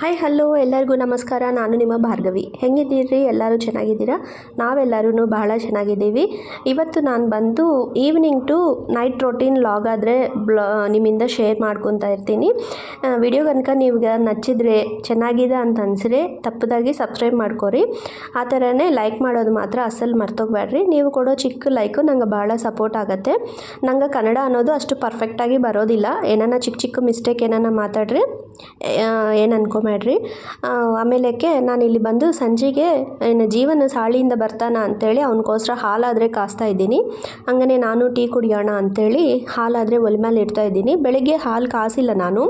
Hi hello ಎಲ್ಲರಿಗೂ ನಮಸ್ಕಾರ. ನಾನು ನಿಮ್ಮ ಭಾರ್ಗವಿ. ಹೆಂಗಿದ್ದೀರಿ? ಎಲ್ಲರೂ ಚೆನ್ನಾಗಿದ್ದೀರಾ? ನಾವೆಲ್ಲರೂ ಬಹಳ ಚೆನ್ನಾಗಿದ್ದೀವಿ. ಇವತ್ತು ನಾನು ಬಂದು evening to night routine log ಆದರೆ ಬ್ಲಾ, ನಿಮ್ಮಿಂದ ಶೇರ್ ಮಾಡ್ಕೊತಾ ಇರ್ತೀನಿ. ವಿಡಿಯೋ ಕನಕ ನಿಮ್ಗೆ ನಚ್ಚಿದ್ರೆ ಚೆನ್ನಾಗಿದೆ ಅಂತ ಅನಿಸಿದ್ರೆ ತಪ್ಪದಾಗಿ ಸಬ್ಸ್ಕ್ರೈಬ್ ಮಾಡ್ಕೊರಿ. ಆ ಥರನೇ ಲೈಕ್ ಮಾಡೋದು ಮಾತ್ರ ಅಸಲು ಮರ್ತೋಗ್ಬೇಡ್ರಿ ನೀವು ಕೊಡೋ ಚಿಕ್ಕ ಲೈಕು ನಂಗೆ ಭಾಳ ಸಪೋರ್ಟ್ ಆಗುತ್ತೆ. ನಂಗೆ ಕನ್ನಡ ಅನ್ನೋದು ಅಷ್ಟು ಪರ್ಫೆಕ್ಟಾಗಿ ಬರೋದಿಲ್ಲ. ಏನಾನ ಚಿಕ್ಕ ಚಿಕ್ಕ ಮಿಸ್ಟೇಕ್ ಏನಾನ ಮಾತಾಡ್ರಿ. ಏನು ಅನ್ಕೊಬೇಡ್ರಿ ಆಮೇಲೆಕ್ಕೆ ನಾನು ಇಲ್ಲಿ ಬಂದು ಸಂಜೆಗೆ ಏನು ಜೀವನ ಸಾಳಿಯಿಂದ ಬರ್ತಾನ ಅಂತೇಳಿ ಅವನಿಗೋಸ್ಕರ ಹಾಲಾದರೆ ಕಾಸ್ತಾ ಇದ್ದೀನಿ. ಹಂಗೆ ನಾನು ಟೀ ಕುಡಿಯೋಣ ಅಂಥೇಳಿ ಹಾಲಾದರೆ ಒಲೆ ಮೇಲೆ ಇಡ್ತಾ ಇದ್ದೀನಿ. ಬೆಳಗ್ಗೆ ಹಾಲು ಕಾಸಿಲ್ಲ ನಾನು.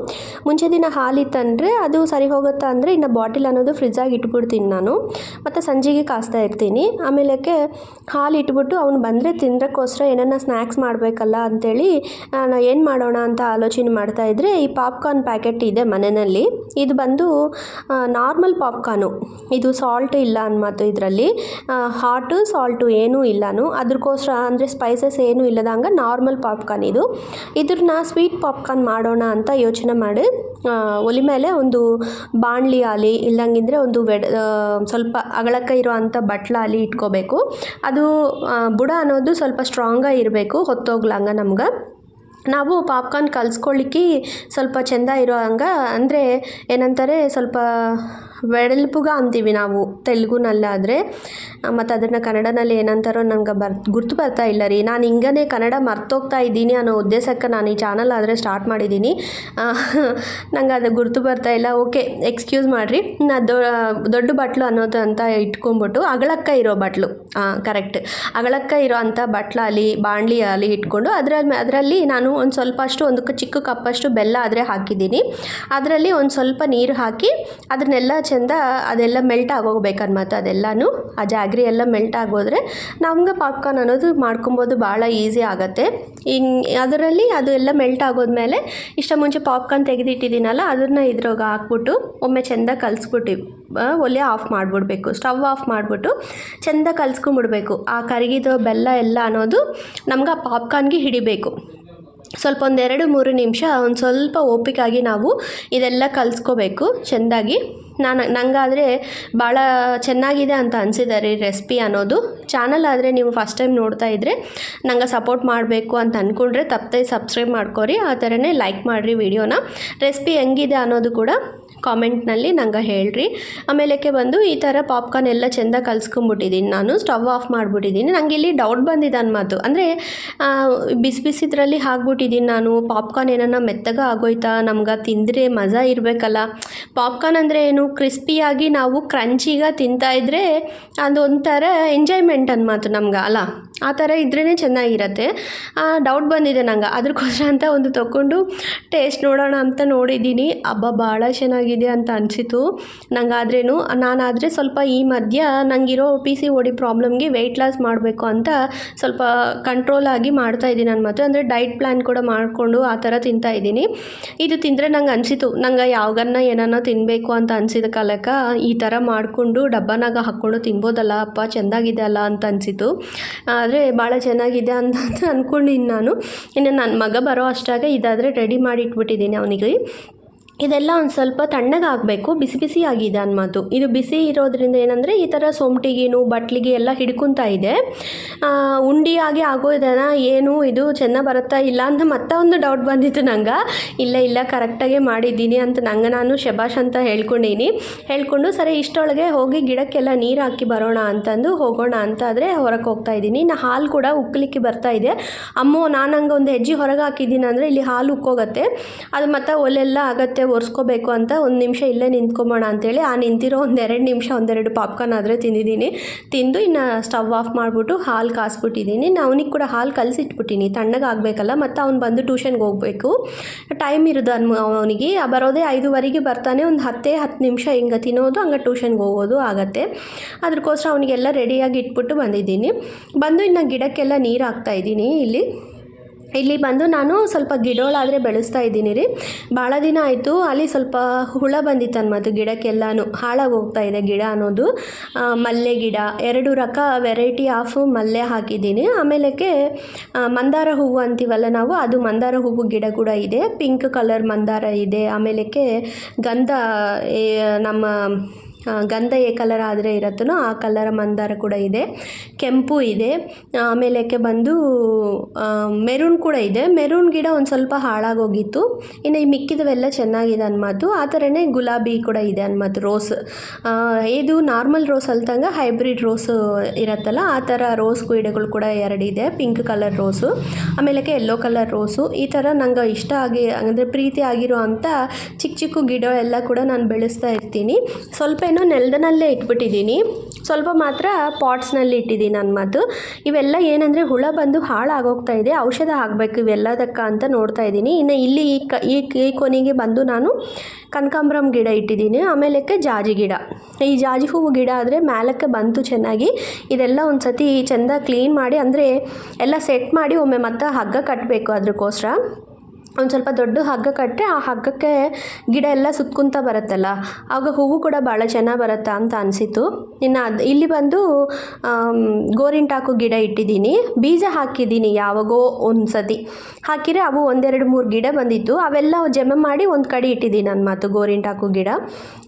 ಮುಂಚೆ ದಿನ ಹಾಲಿತ್ತಂದರೆ ಅದು ಸರಿ ಹೋಗುತ್ತಾ ಅಂದರೆ ಇನ್ನು ಬಾಟಿಲ್ ಅನ್ನೋದು ಫ್ರಿಜ್ಜಾಗಿ ಇಟ್ಬಿಡ್ತೀನಿ ನಾನು. ಮತ್ತು ಸಂಜೆಗೆ ಕಾಸ್ತಾ ಇರ್ತೀನಿ. ಆಮೇಲೆಕ್ಕೆ ಹಾಲು ಇಟ್ಬಿಟ್ಟು ಅವ್ನು ಬಂದರೆ ತಿನ್ನೋಕ್ಕೋಸ್ಕರ ಏನನ್ನ ಸ್ನ್ಯಾಕ್ಸ್ ಮಾಡಬೇಕಲ್ಲ ಅಂಥೇಳಿ ನಾನು ಏನು ಮಾಡೋಣ ಅಂತ ಆಲೋಚನೆ ಮಾಡ್ತಾ ಇದ್ದರೆ ಈ ಪಾಪ್ಕಾರ್ನ್ ಪ್ಯಾಕೆಟ್ ಇದೆ ಮನೆಯಲ್ಲಿ ಇದು ಬಂದು ನಾರ್ಮಲ್ ಪಾಪ್ಕಾರ್ನು ಇದು ಸಾಲ್ಟ್ ಇಲ್ಲ ಅನ್ಮಾತು ಇದರಲ್ಲಿ. ಹಾಟು ಸಾಲ್ಟು ಏನೂ ಇಲ್ಲನು. ಅದಕ್ಕೋಸ್ಕರ ಅಂದರೆ ಸ್ಪೈಸಸ್ ಏನೂ ಇಲ್ಲದಂಗೆ ನಾರ್ಮಲ್ ಪಾಪ್ಕಾರ್ನ್ ಇದು. ಇದ್ರನ್ನ ಸ್ವೀಟ್ ಪಾಪ್ಕಾರ್ನ್ ಮಾಡೋಣ ಅಂತ ಯೋಚನೆ ಮಾಡಿ ಒಲೆ ಮೇಲೆ ಒಂದು ಬಾಣಲಿ ಆಲಿ ಇಲ್ಲಂಗಿದ್ರೆ ಒಂದು ವೆಡ್ ಸ್ವಲ್ಪ ಅಗಳಕ್ಕೆ ಇರೋ ಅಂಥ ಬಟ್ಲಾಲಿ ಇಟ್ಕೋಬೇಕು. ಅದು ಬುಡ ಅನ್ನೋದು ಸ್ವಲ್ಪ ಸ್ಟ್ರಾಂಗಾಗಿ ಇರಬೇಕು, ಹೊತ್ತೋಗ್ಲಂಗ ನಮ್ಗೆ. ನಾವು ಪಾಪ್ಕಾರ್ನ್ ಕಲ್ಸ್ಕೊಳ್ಳಿಕ್ಕೆ ಸ್ವಲ್ಪ ಚೆಂದ ಇರೋ ಹಂಗೆ ಅಂದರೆ ಏನಂತಾರೆ ಸ್ವಲ್ಪ ವೆಡಲ್ಪುಗ ಅಂತೀವಿ ನಾವು, ತೆಲುಗುನಲ್ಲಾದರೆ. ಮತ್ತು ಅದನ್ನು ಕನ್ನಡನಲ್ಲಿ ಏನಂತಾರೋ ನಂಗೆ ಬರ್, ಗುರ್ತು ಬರ್ತಾ ಇಲ್ಲ ರೀ. ನಾನು ಹಿಂಗನೇ ಕನ್ನಡ ಮರ್ತೋಗ್ತಾ ಇದ್ದೀನಿ ಅನ್ನೋ ಉದ್ದೇಶಕ್ಕೆ ನಾನು ಈ ಚಾನಲ್ ಆದರೆ ಸ್ಟಾರ್ಟ್ ಮಾಡಿದ್ದೀನಿ. ನಂಗೆ ಅದು ಗುರ್ತು ಬರ್ತಾ ಇಲ್ಲ. ಓಕೆ, ಎಕ್ಸ್ಕ್ಯೂಸ್ ಮಾಡಿರಿ. ನಾ ದೊಡ್ಡ ಬಟ್ಲು ಅನ್ನೋದು ಅಂತ ಇಟ್ಕೊಂಬಿಟ್ಟು ಅಗಳಕ್ಕ ಇರೋ ಬಟ್ಲು. ಕರೆಕ್ಟ್. ಅಗಳಕ್ಕ ಇರೋ ಅಂಥ ಬಟ್ಲಲ್ಲಿ ಬಾಣಲಿ ಅಲ್ಲಿ ಇಟ್ಕೊಂಡು ಅದರಲ್ಲಿ ಅದರಲ್ಲಿ ನಾನು ಒಂದು ಸ್ವಲ್ಪ ಅಷ್ಟು ಒಂದು ಚಿಕ್ಕ ಕಪ್ಪಷ್ಟು ಬೆಲ್ಲ ಆದರೆ ಹಾಕಿದ್ದೀನಿ. ಅದರಲ್ಲಿ ಒಂದು ಸ್ವಲ್ಪ ನೀರು ಹಾಕಿ ಅದನ್ನೆಲ್ಲ ಚೆಂದ ಅದೆಲ್ಲ ಮೆಲ್ಟ್ ಆಗೋಗ್ಬೇಕು ಅನ್ಮಾತು ಅದೆಲ್ಲನೂ. ಆ ಜಾಗ್ರಿ ಎಲ್ಲ ಮೆಲ್ಟ್ ಆಗೋದ್ರೆ ನಮ್ಗೆ ಪಾಪ್ಕಾರ್ನ್ ಅನ್ನೋದು ಮಾಡ್ಕೊಬೋದು ಭಾಳ ಈಸಿ ಆಗುತ್ತೆ. ಹಿಂಗೆ ಅದರಲ್ಲಿ ಅದು ಎಲ್ಲ ಮೆಲ್ಟ್ ಆಗೋದ್ಮೇಲೆ ಇಷ್ಟ ಮುಂಚೆ ಪಾಪ್ಕಾರ್ನ್ ತೆಗೆದಿಟ್ಟಿದ್ದೀನಲ್ಲ ಅದನ್ನು ಇದ್ರಾಗ ಹಾಕ್ಬಿಟ್ಟು ಒಮ್ಮೆ ಚೆಂದ ಕಲಿಸ್ಬಿಟ್ಟು ಒಲೆ ಆಫ್ ಮಾಡಿಬಿಡ್ಬೇಕು ಸ್ಟವ್ ಆಫ್ ಮಾಡಿಬಿಟ್ಟು ಚೆಂದ ಕಲಿಸ್ಕೊಂಬಿಡ್ಬೇಕು. ಆ ಕರಗಿದ ಬೆಲ್ಲ ಎಲ್ಲ ಅನ್ನೋದು ನಮ್ಗೆ ಆ ಪಾಪ್ಕಾರ್ನ್ಗೆ ಹಿಡಿಬೇಕು. ಸ್ವಲ್ಪ ಒಂದೆರಡು ಮೂರು ನಿಮಿಷ ಒಂದು ಸ್ವಲ್ಪ ಓಪಿಕಾಗಿ ನಾವು ಇದೆಲ್ಲ ಕಲಿಸ್ಕೋಬೇಕು ಚೆಂದಾಗಿ. ನಾನು ನನಗಾದರೆ ಭಾಳ ಚೆನ್ನಾಗಿದೆ ಅಂತ ಅನಿಸಿದೆ ರೀ ರೆಸಿಪಿ ಅನ್ನೋದು. ಚಾನಲ್ ಆದರೆ ನೀವು ಫಸ್ಟ್ ಟೈಮ್ ನೋಡ್ತಾ ಇದ್ದರೆ ನಂಗೆ ಸಪೋರ್ಟ್ ಮಾಡಬೇಕು ಅಂತ ಅಂದ್ಕೊಂಡ್ರೆ ತಪ್ಪದೆ ಸಬ್ಸ್ಕ್ರೈಬ್ ಮಾಡ್ಕೊರಿ. ಆ ಥರನೇ ಲೈಕ್ ಮಾಡಿರಿ ವಿಡಿಯೋನ ರೆಸಿಪಿ ಹೆಂಗಿದೆ ಅನ್ನೋದು ಕೂಡ ಕಾಮೆಂಟ್ನಲ್ಲಿ ನಂಗೆ ಹೇಳ್ರಿ. ಆಮೇಲೆಕ್ಕೆ ಬಂದು ಈ ಥರ ಪಾಪ್ಕಾರ್ನ್ ಎಲ್ಲ ಚೆಂದ ಕಲ್ಸ್ಕೊಂಬಿಟ್ಟಿದ್ದೀನಿ ನಾನು, ಸ್ಟವ್ ಆಫ್ ಮಾಡಿಬಿಟ್ಟಿದ್ದೀನಿ. ನನಗೆ ಇಲ್ಲಿ ಡೌಟ್ ಬಂದಿದೆ ಅನ್ಮಾತು ಅಂದರೆ ಬಿಸಿ ಬಿಸಿದ್ರಲ್ಲಿ ಹಾಕ್ಬಿಟ್ಟಿದ್ದೀನಿ ನಾನು, ಪಾಪ್ಕಾರ್ನ್ ಏನನ್ನ ಮೆತ್ತಗ ಆಗೋಯ್ತಾ, ನಮ್ಗೆ ತಿಂದರೆ ಮಜಾ ಇರಬೇಕಲ್ಲ. ಪಾಪ್ಕಾರ್ನ್ ಅಂದರೆ ಏನು? ಕ್ರಿಸ್ಪಿಯಾಗಿ ನಾವು ಕ್ರಂಚಿಗೆ ತಿಂತಾಯಿದ್ರೆ ಅದೊಂಥರ ಎಂಜಾಯ್ಮೆಂಟ್ ಅನ್ಮಾತು ನಮ್ಗೆ, ಅಲ್ಲ? ಆ ಥರ ಇದ್ರೇ ಚೆನ್ನಾಗಿರತ್ತೆ. ಡೌಟ್ ಬಂದಿದೆ ನಂಗೆ. ಅದಕ್ಕೋಸ್ಕರ ಅಂತ ಒಂದು ತೊಗೊಂಡು ಟೇಸ್ಟ್ ನೋಡೋಣ ಅಂತ ನೋಡಿದ್ದೀನಿ. ಹಬ್ಬ ಭಾಳ ಚೆನ್ನಾಗಿದೆ ಅಂತ ಅನಿಸಿತು. ನಂಗಾದ್ರೂ ನಾನಾದರೆ ಸ್ವಲ್ಪ ಈ ಮಧ್ಯ ನನಗಿರೋ P C O D ಪ್ರಾಬ್ಲಮ್ಗೆ weight loss ಮಾಡಬೇಕು ಅಂತ ಸ್ವಲ್ಪ ಕಂಟ್ರೋಲ್ ಆಗಿ ಮಾಡ್ತಾ ಇದ್ದೀನಿ ನನ್ನ ಮತ್ತು ಅಂದರೆ ಡೈಟ್ ಪ್ಲ್ಯಾನ್ ಕೂಡ ಮಾಡಿಕೊಂಡು ಆ ಥರ ತಿಂತಾ ಇದ್ದೀನಿ. ಇದು ತಿಂದರೆ ನಂಗೆ ಅನಿಸಿತು, ನಂಗೆ ಯಾವಾಗನ್ನ ಏನನ್ನ ತಿನ್ನಬೇಕು ಅಂತ ಅನಿಸಿದ ಕಾಲಕ್ಕೆ ಈ ಥರ ಮಾಡಿಕೊಂಡು ಡಬ್ಬನಾಗ ಹಾಕ್ಕೊಂಡು ತಿನ್ಬೋದಲ್ಲ, ಅಪ್ಪ ಚೆಂದಾಗಿದೆ ಅಲ್ಲ ಅಂತ ಅನಿಸಿತು. ಆದರೆ ಭಾಳ ಚೆನ್ನಾಗಿದೆ ಅಂತ ಅಂದ್ಕೊಂಡಿನಿ ನಾನು. ಇನ್ನು ನನ್ನ ಮಗ ಬರೋ ಅಷ್ಟಾಗ ಇದಾದರೆ ರೆಡಿ ಮಾಡಿ ಇಟ್ಬಿಟ್ಟಿದ್ದೀನಿ ಅವನಿಗೆ. ಇದೆಲ್ಲ ಒಂದು ಸ್ವಲ್ಪ ತಣ್ಣಗಾಗಬೇಕು, ಬಿಸಿ ಬಿಸಿ ಆಗಿದೆ ಅನ್ಮಾತು ಇದು ಬಿಸಿ ಇರೋದ್ರಿಂದ ಏನಂದರೆ ಈ ಥರ ಸೊಂಟಿಗೇನು, ಬಟ್ಲಿಗೆ ಎಲ್ಲ ಹಿಡ್ಕೊತಾ ಇದೆ. ಉಂಡಿಯಾಗಿ ಆಗೋದನ ಏನು ಇದು ಚೆನ್ನಾಗಿ ಬರುತ್ತಾ ಇಲ್ಲ ಅಂತ ಮತ್ತೆ ಒಂದು ಡೌಟ್ ಬಂದಿತ್ತು ನಂಗೆ. ಇಲ್ಲ ಇಲ್ಲ ಕರೆಕ್ಟಾಗೆ ಮಾಡಿದ್ದೀನಿ ಅಂತ ನಂಗೆ ನಾನು ಶಬಾಷ್ ಅಂತ ಹೇಳ್ಕೊಂಡೀನಿ. ಹೇಳ್ಕೊಂಡು ಸರಿ, ಇಷ್ಟೊಳಗೆ ಹೋಗಿ ಗಿಡಕ್ಕೆಲ್ಲ ನೀರು ಹಾಕಿ ಬರೋಣ ಅಂತಂದು ಹೋಗೋಣ ಅಂತ ಆದರೆ ಹೊರಗೆ ಹೋಗ್ತಾ ಇದ್ದೀನಿ. ನಾ ಹಾಲು ಕೂಡ ಉಕ್ಕಲಿಕ್ಕೆ ಬರ್ತಾ ಇದೆ. ಅಮ್ಮೋ, ನಾನು ಹಂಗೆ ಒಂದು ಹೆಜ್ಜೆ ಹೊರಗೆ ಹಾಕಿದ್ದೀನಿ ಅಂದರೆ ಇಲ್ಲಿ ಹಾಲು ಉಕ್ಕೋಗತ್ತೆ. ಅದು ಮತ್ತೆ ಒಲೆಲ್ಲ ಆಗುತ್ತೆ ಒರೆಸ್ಕೋಬೇಕು ಅಂತ ಒಂದು ನಿಮಿಷ ಇಲ್ಲೇ ನಿಂತ್ಕೊಬೋಣ ಅಂತೇಳಿ, ಆ ನಿಂತಿರೋ ಒಂದೆರಡು ನಿಮಿಷ ಒಂದೆರಡು ಪಾಪ್ಕಾರ್ನ್ ಆದರೆ ತಿಂದಿದ್ದೀನಿ. ತಿಂದು ಇನ್ನು ಸ್ಟವ್ ಆಫ್ ಮಾಡಿಬಿಟ್ಟು ಹಾಲು ಕಾಸ್ಬಿಟ್ಟಿದ್ದೀನಿ. ನಾ ಅವನಿಗೆ ಕೂಡ ಹಾಲು ಕಲಸಿಟ್ಬಿಟ್ಟಿನಿ. ತಣ್ಣಗಾಗಬೇಕಲ್ಲ ಮತ್ತು ಅವ್ನು ಬಂದು ಟ್ಯೂಷನ್ಗೆ ಹೋಗಬೇಕು. ಟೈಮ್ ಇರೋದು ಅನ್ ಅವನಿಗೆ. ಬರೋದೇ ಐದುವರೆಗೆ ಬರ್ತಾನೆ, ಒಂದು ಹತ್ತೇ ಹತ್ತು ನಿಮಿಷ ಹಿಂಗೆ ತಿನ್ನೋದು, ಹಂಗೆ ಟ್ಯೂಷನ್ಗೆ ಹೋಗೋದು ಆಗುತ್ತೆ. ಅದಕ್ಕೋಸ್ಕರ ಅವನಿಗೆಲ್ಲ ರೆಡಿಯಾಗಿ ಇಟ್ಬಿಟ್ಟು ಬಂದಿದ್ದೀನಿ. ಬಂದು ಇನ್ನು ಗಿಡಕ್ಕೆಲ್ಲ ನೀರು ಹಾಕ್ತಾಯಿದ್ದೀನಿ ಇಲ್ಲಿ. ಇಲ್ಲಿ ಬಂದು ನಾನು ಸ್ವಲ್ಪ ಗಿಡಗಳಾದರೆ ಬೆಳೆಸ್ತಾ ಇದ್ದೀನಿ ರೀ. ಭಾಳ ದಿನ ಆಯಿತು, ಅಲ್ಲಿ ಸ್ವಲ್ಪ ಹುಳ ಬಂದಿತ್ತು ಅನ್ಮದು ಗಿಡಕ್ಕೆಲ್ಲಾನು ಹಾಳಾಗೋಗ್ತಾ ಇದೆ ಗಿಡ ಅನ್ನೋದು. ಮಲ್ಲೆ ಗಿಡ, ಎರಡು ರಕ ವೆರೈಟಿ ಆಫ್ ಮಲ್ಲೆ ಹಾಕಿದ್ದೀನಿ. ಆಮೇಲಕ್ಕೆ ಮಂದಾರ ಹೂವು ಅಂತೀವಲ್ಲ ನಾವು, ಅದು ಮಂದಾರ ಹೂವು ಗಿಡ ಕೂಡ ಇದೆ. ಪಿಂಕ್ ಕಲರ್ ಮಂದಾರ ಇದೆ. ಆಮೇಲಕ್ಕೆ ಗಂಧ ನಮ್ಮ ಗಂಧ ಏ ಕಲರ್ ಆದರೆ ಇರುತ್ತೋ ಆ ಕಲರ್ ಮಂದಾರ ಕೂಡ ಇದೆ. ಕೆಂಪು ಇದೆ. ಆಮೇಲೆಕ್ಕೆ ಬಂದು ಮೆರೂನ್ ಕೂಡ ಇದೆ. ಮೆರೂನ್ ಗಿಡ ಒಂದು ಸ್ವಲ್ಪ ಹಾಳಾಗೋಗಿತ್ತು. ಇನ್ನು ಈ ಮಿಕ್ಕಿದವೆಲ್ಲ ಚೆನ್ನಾಗಿದೆ ಅನ್ಮಾತು. ಆ ಥರನೇ ಗುಲಾಬಿ ಕೂಡ ಇದೆ ಅನ್ಮಾತು ರೋಸ್. ಇದು ನಾರ್ಮಲ್ ರೋಸ್ ಅಲ್ತಂಗ ಹೈಬ್ರಿಡ್ ರೋಸ್ ಇರತ್ತಲ್ಲ, ಆ ಥರ ರೋಸ್ ಗಿಡಗಳು ಕೂಡ ಎರಡಿದೆ ಪಿಂಕ್ ಕಲರ್ ರೋಸು, ಆಮೇಲೆಕ್ಕೆ ಯೆಲ್ಲೋ ಕಲರ್ ರೋಸು. ಈ ಥರ ನಂಗೆ ಇಷ್ಟ ಆಗಿ, ಅಂದರೆ ಪ್ರೀತಿ ಆಗಿರೋ ಅಂಥ ಚಿಕ್ಕ ಚಿಕ್ಕ ಗಿಡ ಎಲ್ಲ ಕೂಡ ನಾನು ಬೆಳೆಸ್ತಾ ಇರ್ತೀನಿ. ಸ್ವಲ್ಪ ಏನೋ ನೆಲದಲ್ಲೇ ಇಟ್ಬಿಟ್ಟಿದ್ದೀನಿ. ಸ್ವಲ್ಪ ಮಾತ್ರ ಪಾಟ್ಸ್ನಲ್ಲಿ ಇಟ್ಟಿದ್ದೀನಿ ನನ್ನ ಮದ್ದು ಇವೆಲ್ಲ ಏನಂದರೆ ಹುಳ ಬಂದು ಹಾಳಾಗೋಗ್ತಾ ಇದೆ. ಔಷಧ ಹಾಕಬೇಕು ಇವೆಲ್ಲದಕ್ಕ ಅಂತ ನೋಡ್ತಾ ಇದ್ದೀನಿ. ಇನ್ನು ಇಲ್ಲಿ ಈ ಕ, ಈ ಈ ಕೊನೆಗೆ ಬಂದು ನಾನು ಕನಕಾಂಬರಂ ಗಿಡ ಇಟ್ಟಿದ್ದೀನಿ. ಆಮೇಲೆಕ್ಕೆ ಜಾಜಿ ಗಿಡ. ಈ ಜಾಜಿ ಹೂವು ಗಿಡ ಆದರೆ ಮ್ಯಾಲಕ್ಕೆ ಬಂತು ಚೆನ್ನಾಗಿ. ಇದೆಲ್ಲ ಒಂದು ಸತಿ ಚೆಂದ ಕ್ಲೀನ್ ಮಾಡಿ, ಅಂದರೆ ಎಲ್ಲ ಸೆಟ್ ಮಾಡಿ ಒಮ್ಮೆ ಮತ್ತೆ ಹಗ್ಗ ಕಟ್ಟಬೇಕು ಅದಕ್ಕೋಸ್ಕರ ಒಂದು ಸ್ವಲ್ಪ ದೊಡ್ಡ ಹಗ್ಗ ಕಟ್ಟರೆ ಆ ಹಗ್ಗಕ್ಕೆ ಗಿಡ ಎಲ್ಲ ಸುತ್ಕೊಂತ ಬರುತ್ತಲ್ಲ, ಆಗ ಹೂವು ಕೂಡ ಭಾಳ ಚೆನ್ನಾಗಿ ಬರುತ್ತಾ ಅಂತ ಅನಿಸಿತು ಇನ್ನು ಅದು ಇಲ್ಲಿ ಬಂದು ಗೋರಿಂಟಾಕು ಗಿಡ ಇಟ್ಟಿದ್ದೀನಿ. ಬೀಜ ಹಾಕಿದ್ದೀನಿ ಯಾವಾಗೋ ಒಂದು ಸತಿ ಹಾಕಿದರೆ ಅವು ಒಂದೆರಡು ಮೂರು ಗಿಡ ಬಂದಿತ್ತು. ಅವೆಲ್ಲ ಜಮೆ ಮಾಡಿ ಒಂದು ಕಡೆ ಇಟ್ಟಿದ್ದೀನಿ ನನ್ನ ಮಾತು ಗೋರಿಂಟಾಕು ಗಿಡ.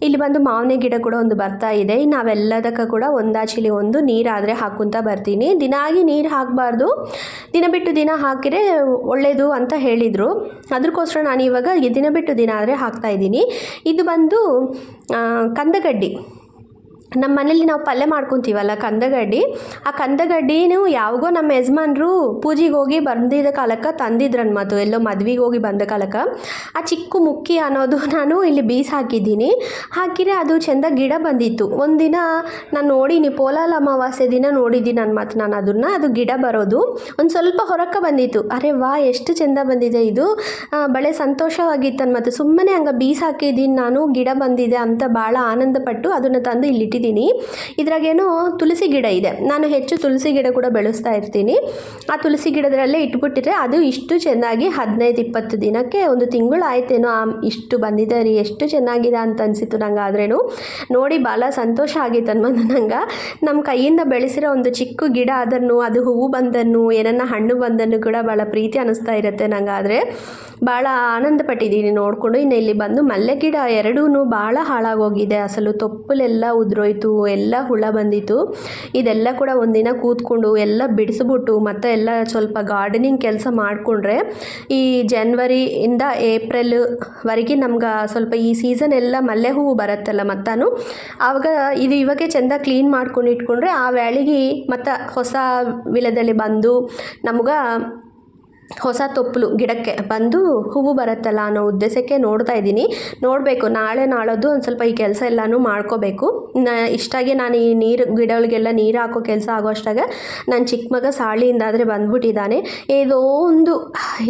ಇಲ್ಲಿ ಬಂದು ಮಾವನೆ ಗಿಡ ಕೂಡ ಒಂದು ಬರ್ತಾ ಇದೆ. ಇನ್ನು ಅವೆಲ್ಲದಕ್ಕೆ ಕೂಡ ಒಂದಾಚಿಲಿ ಒಂದು ನೀರಾದರೆ ಹಾಕೊಂತ ಬರ್ತೀನಿ. ದಿನಾಗಿ ನೀರು ಹಾಕಬಾರ್ದು. ದಿನ ಬಿಟ್ಟು ದಿನ ಹಾಕಿದರೆ ಒಳ್ಳೆಯದು ಅಂತ ಹೇಳಿದರು. ಅದಕ್ಕೋಸ್ಕರ ನಾನು ಇವಾಗ ದಿನ ಬಿಟ್ಟು ದಿನ ಆದರೆ ಹಾಕ್ತಾಯಿದ್ದೀನಿ ಇದು ಬಂದು ಕಂದಗಡ್ಡಿ. ನಮ್ಮ ಮನೇಲಿ ನಾವು ಪಲ್ಯ ಮಾಡ್ಕೊತೀವಲ್ಲ ಕಂದಗಡ್ಡಿ, ಆ ಕಂದಗಡ್ಡಿನೂ ಯಾವಾಗೋ ನಮ್ಮ ಯಜಮಾನ್ರು ಪೂಜೆಗೆ ಹೋಗಿ ಬಂದಿದ್ದ ಕಾಲಕ್ಕೆ ತಂದಿದ್ರು ಅನ್ಮಾತು ಎಲ್ಲೋ ಮದ್ವೆಗೆ ಹೋಗಿ ಬಂದ ಕಾಲಕ್ಕೆ. ಆ ಚಿಕ್ಕ ಮುಕ್ಕಿ ಅನ್ನೋದು ನಾನು ಇಲ್ಲಿ ಬೀಸ್ ಹಾಕಿದ್ದೀನಿ ಹಾಕಿದರೆ ಅದು ಚೆಂದ ಗಿಡ ಬಂದಿತ್ತು. ಒಂದಿನ ನಾನು ನೋಡೀನಿ ಪೋಲಾಲ ಅಮಾವಾಸ್ಯೆ ದಿನ ನೋಡಿದ್ದೀನಿ ಅನ್ಮಾತು ಮಾತು ನಾನು ಅದನ್ನು, ಅದು ಗಿಡ ಬರೋದು. ಒಂದು ಸ್ವಲ್ಪ ಹೊರಕ್ಕೆ ಬಂದಿತ್ತು. ಅರೆ ವಾ, ಎಷ್ಟು ಚೆಂದ ಬಂದಿದೆ ಇದು. ಬಳೆ ಸಂತೋಷವಾಗಿತ್ತು ಅನ್ಮಾತು ಸುಮ್ಮನೆ ಹಂಗೆ ಬೀಸ್ ಹಾಕಿದ್ದೀನಿ ನಾನು, ಗಿಡ ಬಂದಿದೆ ಅಂತ ಭಾಳ ಆನಂದಪಟ್ಟು ಅದನ್ನು ತಂದು ಇಲ್ಲಿ ಇಟ್ಟಿದ್ದೀನಿ. ಇದ್ರಾಗೇನು ತುಳಸಿ ಗಿಡ ಇದೆ. ನಾನು ಹೆಚ್ಚು ತುಳಸಿ ಗಿಡ ಕೂಡ ಬೆಳೆಸ್ತಾ ಇರ್ತೀನಿ. ಆ ತುಳಸಿ ಗಿಡದಲ್ಲೇ ಇಟ್ಬಿಟ್ಟಿದ್ರೆ ಅದು ಇಷ್ಟು ಚೆನ್ನಾಗಿ ಹದಿನೈದು, ಇಪ್ಪತ್ತು ದಿನಕ್ಕೆ ಒಂದು ತಿಂಗಳು ಆಯ್ತೇನೋ. ಆ, ಇಷ್ಟು ಬಂದಿದೆ ರೀ, ಎಷ್ಟು ಚೆನ್ನಾಗಿದೆ ಅಂತ ಅನಿಸಿತು ನಂಗೆ ಆದ್ರೇನು. ನೋಡಿ ಭಾಳ ಸಂತೋಷ ಆಗಿತ್ತು ಅನ್ಬೋದು ನಂಗೆ. ನಮ್ಮ ಕೈಯಿಂದ ಬೆಳೆಸಿರೋ ಒಂದು ಚಿಕ್ಕ ಗಿಡ ಅದನ್ನು, ಅದು ಹೂವು ಬಂದನ್ನು, ಏನನ್ನ ಹಣ್ಣು ಬಂದನ್ನು ಕೂಡ ಭಾಳ ಪ್ರೀತಿ ಅನಿಸ್ತಾ ಇರುತ್ತೆ ನಂಗೆ ಆದರೆ. ಭಾಳ ಆನಂದ ಪಟ್ಟಿದ್ದೀನಿ ನೋಡಿಕೊಂಡು. ಇನ್ನು ಇಲ್ಲಿ ಬಂದು ಮಲ್ಲೆ ಗಿಡ ಎರಡೂ ಭಾಳ ಹಾಳಾಗೋಗಿದೆ. ಅಸಲು ತೊಪ್ಪಲೆಲ್ಲ ಉದುರೋಯ್ತು ಎಲ್ಲ ಹುಳ ಬಂದಿತ್ತು. ಇದೆಲ್ಲ ಕೂಡ ಒಂದಿನ ಕೂತ್ಕೊಂಡು ಎಲ್ಲ ಬಿಡಿಸ್ಬಿಟ್ಟು ಮತ್ತೆ ಎಲ್ಲ ಸ್ವಲ್ಪ ಗಾರ್ಡನಿಂಗ್ ಕೆಲಸ ಮಾಡಿಕೊಂಡ್ರೆ ಈ ಜನ್ವರಿಯಿಂದ ಏಪ್ರಿಲ್ವರೆಗೆ ನಮ್ಗೆ ಸ್ವಲ್ಪ ಈ ಸೀಸನ್ ಎಲ್ಲ ಮಲ್ಲೆ ಹೂವು ಬರುತ್ತಲ್ಲ ಮತ್ತಾನು. ಆವಾಗ ಇದು ಇವಾಗೆ ಚೆಂದ ಕ್ಲೀನ್ ಮಾಡ್ಕೊಂಡು ಇಟ್ಕೊಂಡ್ರೆ ಆ ವ್ಯಾಳಿಗೆ ಮತ್ತು ಹೊಸ ವಿಲದಲ್ಲಿ ಬಂದು ನಮ್ಗೆ ಹೊಸ ತೊಪ್ಪಲು ಗಿಡಕ್ಕೆ ಬಂದು ಹೂವು ಬರುತ್ತಲ್ಲ ಅನ್ನೋ ಉದ್ದೇಶಕ್ಕೆ ನೋಡ್ತಾ ಇದ್ದೀನಿ. ನೋಡಬೇಕು, ನಾಳೆ ನಾಳದ್ದು ಒಂದು ಸ್ವಲ್ಪ ಈ ಕೆಲಸ ಎಲ್ಲನೂ ಮಾಡ್ಕೋಬೇಕು. ಇಷ್ಟಾಗಿ ನಾನು ಈ ನೀರು, ಗಿಡಗಳಿಗೆಲ್ಲ ನೀರು ಹಾಕೋ ಕೆಲಸ ಆಗೋ ಅಷ್ಟಾಗ ನನ್ನ ಚಿಕ್ಕ ಮಗ ಸಾಳಿಯಿಂದ ಆದರೆ ಬಂದ್ಬಿಟ್ಟಿದ್ದಾನೆ. ಏದೋ ಒಂದು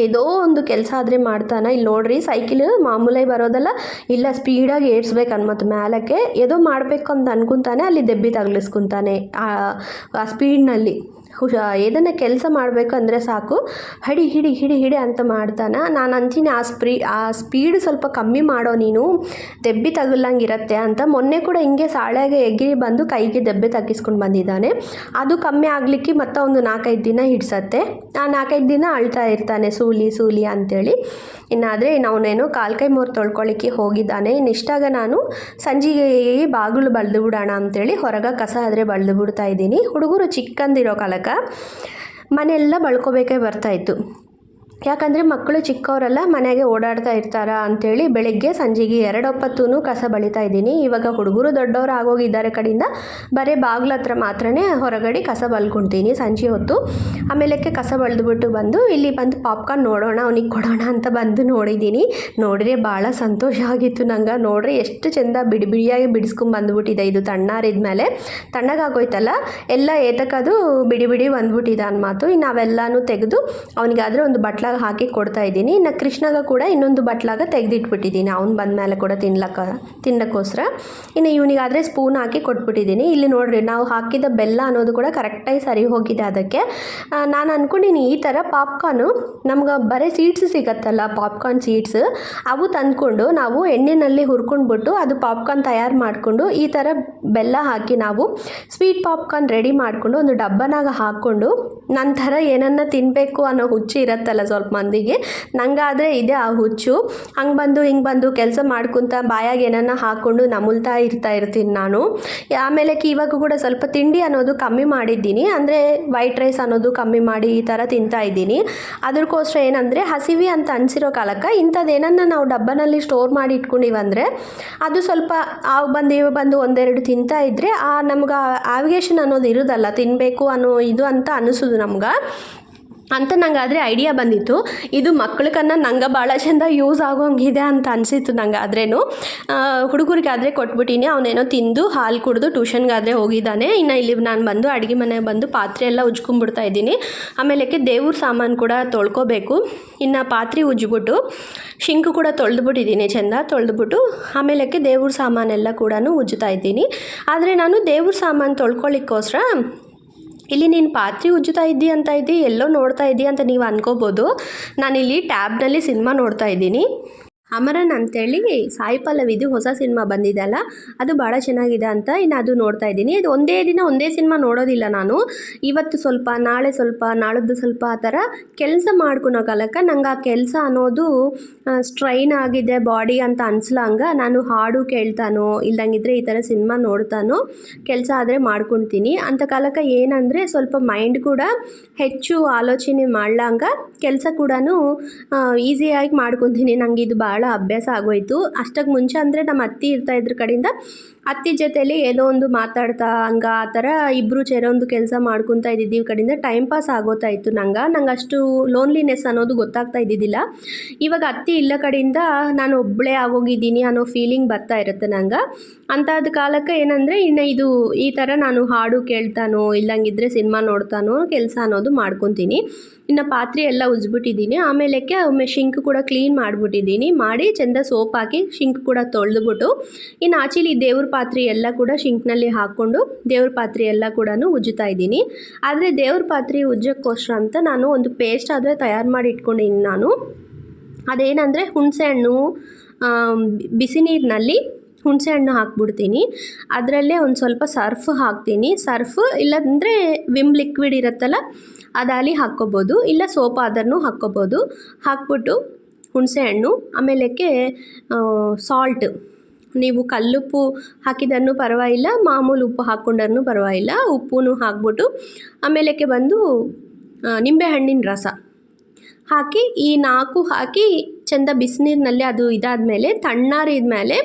ಏದೋ ಒಂದು ಕೆಲಸ ಆದರೆ ಮಾಡ್ತಾನೆ. ಇಲ್ಲಿ ನೋಡ್ರಿ, ಸೈಕಲ್ ಮಾಮೂಲಾಗಿ ಬರೋದಲ್ಲ, ಇಲ್ಲ ಸ್ಪೀಡಾಗಿ ಏರ್ಸ್ಬೇಕು ಅನ್ಮತ್ತು ಮೇಲಕ್ಕೆ ಏದೋ ಮಾಡಬೇಕು ಅಂತ ಅನ್ಕೊಂತಾನೆ, ಅಲ್ಲಿ ದೆಬ್ಬಿ ತಗ್ಲಿಸ್ಕೊಂತಾನೆ ಆ ಸ್ಪೀಡ್ನಲ್ಲಿ. ಹುಷ, ಏದನ್ನು ಕೆಲಸ ಮಾಡಬೇಕು ಅಂದರೆ ಸಾಕು. ಹಿಡಿ ಹಿಡಿ ಹಿಡಿ ಹಿಡಿ ಅಂತ ಮಾಡ್ತಾನೆ. ನಾನು ಅಂತೀನಿ, ಆ ಸ್ಪ್ರೀ, ಆ ಸ್ಪೀಡ್ ಸ್ವಲ್ಪ ಕಮ್ಮಿ ಮಾಡೋ ನೀನು. ದೆಬ್ಬೆ ತಗಲಂಗಿರತ್ತೆ ಅಂತ. ಮೊನ್ನೆ ಕೂಡ ಹಿಂಗೆ ಸಾಳೆಗೆ ಎಗಿರಿ ಬಂದು ಕೈಗೆ ದೆಬ್ಬೆ ತಗ್ಗಿಸ್ಕೊಂಡು ಬಂದಿದ್ದಾನೆ. ಅದು ಕಮ್ಮಿ ಆಗಲಿಕ್ಕೆ ಮತ್ತೆ ಒಂದು ನಾಲ್ಕೈದು ದಿನ ಹಿಡ್ಸತ್ತೆ. ಆ ನಾಲ್ಕೈದು ದಿನ ಅಳ್ತಾ ಇರ್ತಾನೆ, ಸೂಲಿ ಸೂಲಿ ಅಂತೇಳಿ. ಇನ್ನಾದರೆ ಅವನೇನೋ ಕೈ ಮೂರು ತೊಳ್ಕೊಳ್ಳಿಕ್ಕೆ ಹೋಗಿದ್ದಾನೆ. ಇನ್ನಿಷ್ಟಾಗ ನಾನು ಸಂಜೆಗೆ ಬಾಗಿಲು ಬಳ್ದು ಬಿಡೋಣ ಅಂತೇಳಿ ಹೊರಗೆ ಕಸ ಆದರೆ ಬಳ್ದು ಬಿಡ್ತಾ ಇದ್ದೀನಿ. ಹುಡುಗರು ಚಿಕ್ಕಂದಿರೋ ಕಾಲಕ್ಕೆ ಮನೆಯೆಲ್ಲ ಬಳ್ಕೋಬೇಕೇ ಬರ್ತಾಯಿತ್ತು ಯಾಕಂದರೆ ಮಕ್ಕಳು ಚಿಕ್ಕವರೆಲ್ಲ ಮನೆಗೆ ಓಡಾಡ್ತಾ ಇರ್ತಾರ ಅಂಥೇಳಿ ಬೆಳಗ್ಗೆ ಸಂಜೆಗೆ ಎರಡೊಪ್ಪತ್ತೂ ಕಸ ಬಳಿತಾ ಇದ್ದೀನಿ. ಇವಾಗ ಹುಡುಗರು ದೊಡ್ಡವರು ಆಗೋಗಿದ್ದಾರೆ ಕಡೆಯಿಂದ. ಬರೀ ಬಾಗ್ಲ ಹತ್ರ ಮಾತ್ರ ಹೊರಗಡೆ ಕಸ ಬಲ್ಕೊಳ್ತೀನಿ ಸಂಜೆ ಹೊತ್ತು. ಆಮೇಲೆ ಕಸ ಬಳಿದ್ಬಿಟ್ಟು ಬಂದು ಇಲ್ಲಿ ಬಂದು ಪಾಪ್ಕಾರ್ನ್ ನೋಡೋಣ, ಅವನಿಗೆ ಕೊಡೋಣ ಅಂತ ಬಂದು ನೋಡಿದ್ದೀನಿ. ನೋಡಿದ್ರೆ ಭಾಳ ಸಂತೋಷ ಆಗಿತ್ತು ನಂಗೆ. ನೋಡ್ರಿ ಎಷ್ಟು ಚೆಂದ ಬಿಡಿ ಬಿಡಿಯಾಗಿ ಬಿಡಿಸ್ಕೊಂಡು ಬಂದುಬಿಟ್ಟಿದೆ ಇದು ತಣ್ಣಾರಿದ ಮೇಲೆ ತಣ್ಣಗಾಗೋಯ್ತಲ್ಲ, ಎಲ್ಲ ಏತಕ್ಕದು ಬಿಡಿ ಬಿಡಿ ಬಂದ್ಬಿಟ್ಟಿದೆ ಮಾತು ಇನ್ನು ತೆಗೆದು ಅವನಿಗಾದರೆ ಒಂದು ಬಟ್ಲ ಬಟ್ಲಾಗ ಹಾಕಿ ಕೊಡ್ತಾ ಇದ್ದೀನಿ. ಇನ್ನು ಕೃಷ್ಣಗ ಕೂಡ ಇನ್ನೊಂದು ಬಟ್ಲಾಗ ತೆಗೆದಿಟ್ಬಿಟ್ಟಿದ್ದೀನಿ. ಅವ್ನು ಬಂದಮೇಲೆ ಕೂಡ ತಿನ್ಲಕ್ಕ, ತಿನ್ನಕ್ಕೋಸ್ಕರ. ಇನ್ನು ಇವನಿಗಾದರೆ ಸ್ಪೂನ್ ಹಾಕಿ ಕೊಟ್ಬಿಟ್ಟಿದ್ದೀನಿ. ಇಲ್ಲಿ ನೋಡಿರಿ, ನಾವು ಹಾಕಿದ ಬೆಲ್ಲ ಅನ್ನೋದು ಕೂಡ ಕರೆಕ್ಟಾಗಿ ಸರಿ ಹೋಗಿದೆ ಅದಕ್ಕೆ. ನಾನು ಅಂದ್ಕೊಂಡಿನಿ ಈ ಥರ ಪಾಪ್ಕಾರ್ನು, ನಮ್ಗೆ ಬರೀ ಸೀಡ್ಸ್ ಸಿಗತ್ತಲ್ಲ, ಪಾಪ್ಕಾರ್ನ್ ಸೀಡ್ಸ್. ಅವು ತಂದ್ಕೊಂಡು ನಾವು ಎಣ್ಣೆಯಲ್ಲಿ ಹುರ್ಕೊಂಡ್ಬಿಟ್ಟು ಅದು ಪಾಪ್ಕಾರ್ನ್ ತಯಾರು ಮಾಡಿಕೊಂಡು ಈ ಥರ ಬೆಲ್ಲ ಹಾಕಿ ನಾವು ಸ್ವೀಟ್ ಪಾಪ್ಕಾರ್ನ್ ರೆಡಿ ಮಾಡಿಕೊಂಡು ಒಂದು ಡಬ್ಬನಾಗ ಹಾಕ್ಕೊಂಡು ನಂತರ ಏನನ್ನ ತಿನ್ನಬೇಕು ಅನ್ನೋ ಹುಚ್ಚು ಇರತ್ತಲ್ಲ ಸ್ವಲ್ಪ ಮಂದಿಗೆ. ನಂಗಾದರೆ ಇದೆ ಆ ಹುಚ್ಚು. ಹಂಗೆ ಬಂದು ಹಿಂಗೆ ಬಂದು ಕೆಲಸ ಮಾಡ್ಕೊತ ಬಾಯಾಗ ಏನನ್ನ ಹಾಕ್ಕೊಂಡು ನಮುಲ್ತಾ ಇರ್ತಾ ಇರ್ತೀನಿ ನಾನು. ಆಮೇಲೆ ಇವಾಗ ಕೂಡ ಸ್ವಲ್ಪ ತಿಂಡಿ ಅನ್ನೋದು ಕಮ್ಮಿ ಮಾಡಿದ್ದೀನಿ. ಅಂದರೆ ವೈಟ್ ರೈಸ್ ಅನ್ನೋದು ಕಮ್ಮಿ ಮಾಡಿ ಈ ಥರ ತಿಂತಾ ಇದ್ದೀನಿ. ಅದಕ್ಕೋಸ್ಕರ ಏನಂದರೆ ಹಸಿವಿ ಅಂತ ಅನಿಸಿರೋ ಕಾಲಕ್ಕೆ ಇಂಥದ್ದೇನನ್ನು ನಾವು ಡಬ್ಬನಲ್ಲಿ ಸ್ಟೋರ್ ಮಾಡಿ ಇಟ್ಕೊಂಡಿವಂದರೆ ಅದು ಸ್ವಲ್ಪ ಆವು ಬಂದು ಇವು ಬಂದು ಒಂದೆರಡು ತಿಂತಾ ಇದ್ದರೆ ಆ ನಮ್ಗೆ ಆವಿಗೇಷನ್ ಅನ್ನೋದು ಇರೋದಲ್ಲ ತಿನ್ನಬೇಕು ಅನ್ನೋ ಇದು ಅಂತ ಅನಿಸೋದು ನಮ್ಗೆ. ಅಂತ ನಂಗಾದರೆ ಐಡಿಯಾ ಬಂದಿತ್ತು. ಇದು ಮಕ್ಳಿಗನ್ನ ನಂಗೆ ಭಾಳ ಚಂದ ಯೂಸ್ ಆಗೋಂಗಿದೆ ಅಂತ ಅನಿಸಿತ್ತು ನಂಗೆ ಆದ್ರೇನು ಹುಡುಗರಿಗಾದರೆ ಕೊಟ್ಬಿಟ್ಟಿನಿ, ಅವನೇನೋ ತಿಂದು ಹಾಲು ಕುಡಿದು ಟ್ಯೂಷನ್ಗಾದರೆ ಹೋಗಿದ್ದಾನೆ. ಇನ್ನು ಇಲ್ಲಿ ನಾನು ಬಂದು ಅಡುಗೆ ಮನೆಗೆ ಬಂದು ಪಾತ್ರೆ ಎಲ್ಲ ಉಜ್ಕೊಂಡ್ಬಿಡ್ತಾ ಇದ್ದೀನಿ. ಆಮೇಲೆಕ್ಕೆ ದೇವ್ರ ಸಾಮಾನು ಕೂಡ ತೊಳ್ಕೊಬೇಕು. ಇನ್ನು ಪಾತ್ರೆ ಉಜ್ಜಿಬಿಟ್ಟು ಶಿಂಕು ಕೂಡ ತೊಳೆದ್ಬಿಟ್ಟಿದ್ದೀನಿ ಚೆಂದ ತೊಳೆದ್ಬಿಟ್ಟು. ಆಮೇಲೆ ದೇವ್ರ ಸಾಮಾನೆಲ್ಲ ಕೂಡ ಉಜ್ತಾ ಇದ್ದೀನಿ. ಆದರೆ ನಾನು ದೇವ್ರ ಸಾಮಾನು ತೊಳ್ಕೊಳ್ಳಿಕ್ಕೋಸ್ಕರ ಇಲ್ಲಿ ನೀನು ಪಾತ್ರೆ ಉಜ್ಜುತ್ತಾ ಇದ್ದಿ ಅಂತ ಇದ್ದಿ, ಎಲ್ಲೋ ನೋಡ್ತಾ ಇದ್ದೀಯ ಅಂತ ನೀವು ಅನ್ಕೋಬೋದು. ನಾನಿಲ್ಲಿ ಟ್ಯಾಬ್ನಲ್ಲಿ ಸಿನಿಮಾ ನೋಡ್ತಾ ಇದ್ದೀನಿ. ಅಮರನ್ ಅಂತೇಳಿ ಸಾಯಿ ಪಲ್ಲವಿದು ಹೊಸ ಸಿನಿಮಾ ಬಂದಿದೆ ಅಲ್ಲ ಅದು ಭಾಳ ಚೆನ್ನಾಗಿದೆ ಅಂತ ಇನ್ನು ಅದು ನೋಡ್ತಾ ಇದ್ದೀನಿ. ಇದು ಒಂದೇ ದಿನ ಒಂದೇ ಸಿನಿಮಾ ನೋಡೋದಿಲ್ಲ ನಾನು. ಇವತ್ತು ಸ್ವಲ್ಪ, ನಾಳೆ ಸ್ವಲ್ಪ, ನಾಳದ್ದು ಸ್ವಲ್ಪ ಆ ಥರ ಕೆಲಸ ಮಾಡ್ಕೊಳೋ ಕಾಲಕ್ಕೆ ನಂಗೆ ಆ ಕೆಲಸ ಅನ್ನೋದು ಸ್ಟ್ರೈನ್ ಆಗಿದೆ, ಬಾಡಿ ಅಂತ ಅನ್ಸ್ಲಂಗ ನಾನು ಹಾಡು ಕೇಳ್ತಾನೋ, ಇಲ್ದಂಗಿದ್ರೆ ಈ ಥರ ಸಿನಿಮಾ ನೋಡ್ತಾನೋ, ಕೆಲಸ ಆದರೆ ಮಾಡ್ಕೊಳ್ತೀನಿ. ಅಂಥ ಕಾಲಕ್ಕೆ ಏನಂದರೆ ಸ್ವಲ್ಪ ಮೈಂಡ್ ಕೂಡ ಹೆಚ್ಚು ಆಲೋಚನೆ ಮಾಡ್ಲಂಗ ಕೆಲಸ ಕೂಡ ಈಸಿಯಾಗಿ ಮಾಡ್ಕೊತೀನಿ. ನಂಗೆ ಇದು ಭಾಳ ಅಭ್ಯಾಸ ಆಗೋಯ್ತು. ಅಷ್ಟಕ್ಕೆ ಮುಂಚೆ ಅಂದರೆ ನಮ್ಮ ಅತ್ತಿ ಇರ್ತಾ ಇದ್ರ ಕಡೆಯಿಂದ ಅತ್ತಿ ಜೊತೆಲಿ ಏನೋ ಒಂದು ಮಾತಾಡ್ತಾ ಹಂಗ ಆ ಥರ ಇಬ್ಬರು ಒಂದು ಕೆಲಸ ಮಾಡ್ಕೊತಾ ಇದ್ದಿದ್ದೀವಿ ಕಡೆಯಿಂದ. ಟೈಮ್ ಪಾಸ್ ಆಗೋತಾ ಇತ್ತು ನಂಗೆ. ನಂಗೆ ಅಷ್ಟು ಲೋನ್ಲಿನೆಸ್ ಅನ್ನೋದು ಗೊತ್ತಾಗ್ತಾ ಇದ್ದಿದ್ದಿಲ್ಲ. ಇವಾಗ ಅತ್ತಿ ಇಲ್ಲ ಕಡೆಯಿಂದ ನಾನು ಒಬ್ಬಳೇ ಆಗೋಗಿದ್ದೀನಿ ಅನ್ನೋ ಫೀಲಿಂಗ್ ಬರ್ತಾ ಇರುತ್ತೆ ನಂಗೆ. ಅಂಥದ್ದು ಕಾಲಕ್ಕೆ ಏನಂದರೆ, ಇನ್ನು ಇದು ಈ ಥರ ನಾನು ಹಾಡು ಕೇಳ್ತಾನೋ ಇಲ್ಲಂಗಿದ್ರೆ ಸಿನಿಮಾ ನೋಡ್ತಾನೋ ಕೆಲಸ ಅನ್ನೋದು ಮಾಡ್ಕೊತೀನಿ. ಇನ್ನು ಪಾತ್ರೆ ಎಲ್ಲ ಉಜ್ಬಿಟ್ಟಿದ್ದೀನಿ. ಆಮೇಲೆಕ್ಕೆ ಒಮ್ಮೆ ಶಿಂಕ್ ಕೂಡ ಕ್ಲೀನ್ ಮಾಡಿಬಿಟ್ಟಿದ್ದೀನಿ. ಮಾಡಿ ಚೆಂದ ಸೋಪ್ ಹಾಕಿ ಶಿಂಕ್ ಕೂಡ ತೊಳೆದ್ಬಿಟ್ಟು ಇನ್ನು ಆಚೆಲಿ ದೇವ್ರ ಎಲ್ಲ ಕೂಡ ಶಿಂಕ್ನಲ್ಲಿ ಹಾಕ್ಕೊಂಡು ದೇವ್ರ ಪಾತ್ರೆ ಎಲ್ಲ ಕೂಡ ಉಜ್ಜುತ್ತಾ ಇದ್ದೀನಿ. ಆದರೆ ದೇವ್ರ ಪಾತ್ರೆ ಉಜ್ಜೋಕ್ಕೋಸ್ಕರ ಅಂತ ನಾನು ಒಂದು ಪೇಸ್ಟ್ ಆದರೆ ತಯಾರು ಮಾಡಿ ಇಟ್ಕೊಂಡಿದ್ದೀನಿ ನಾನು. ಅದೇನಂದರೆ ಹುಣಸೆಹಣ್ಣು ಬಿಸಿ ನೀರಿನಲ್ಲಿ ಹುಣಸೆ ಹಣ್ಣು ಹಾಕ್ಬಿಡ್ತೀನಿ. ಅದರಲ್ಲೇ ಒಂದು ಸ್ವಲ್ಪ ಸರ್ಫ್ ಹಾಕ್ತೀನಿ. ಸರ್ಫ್ ಇಲ್ಲಾಂದರೆ ವಿಮ್ ಲಿಕ್ವಿಡ್ ಇರುತ್ತಲ್ಲ, ಅದಾಲಿ ಹಾಕ್ಕೋಬೋದು. ಇಲ್ಲ ಸೋಪ್ ಆದ್ರೂ ಹಾಕ್ಕೋಬೋದು. ಹಾಕ್ಬಿಟ್ಟು ಹುಣಸೆ ಹಣ್ಣು ಆಮೇಲೆ ಸಾಲ್ಟ್ ನೀವು ಕಲ್ಲುಪ್ಪು ಹಾಕಿದನ್ನು ಪರವಾಗಿಲ್ಲ, ಮಾಮೂಲು ಉಪ್ಪು ಹಾಕ್ಕೊಂಡ್ರೂ ಪರವಾಗಿಲ್ಲ ಉಪ್ಪು ಹಾಕ್ಬಿಟ್ಟು ಆಮೇಲೆಕ್ಕೆ ಬಂದು ನಿಂಬೆಹಣ್ಣಿನ ರಸ ಹಾಕಿ, ಈ ನಾಲ್ಕು ಹಾಕಿ ಚೆಂದ ಬಿಸಿನೀರಿನಲ್ಲಿ ಅದು ಇದಾದ ಮೇಲೆ ತಣ್ಣಾರಿದ ಮೇಲೆ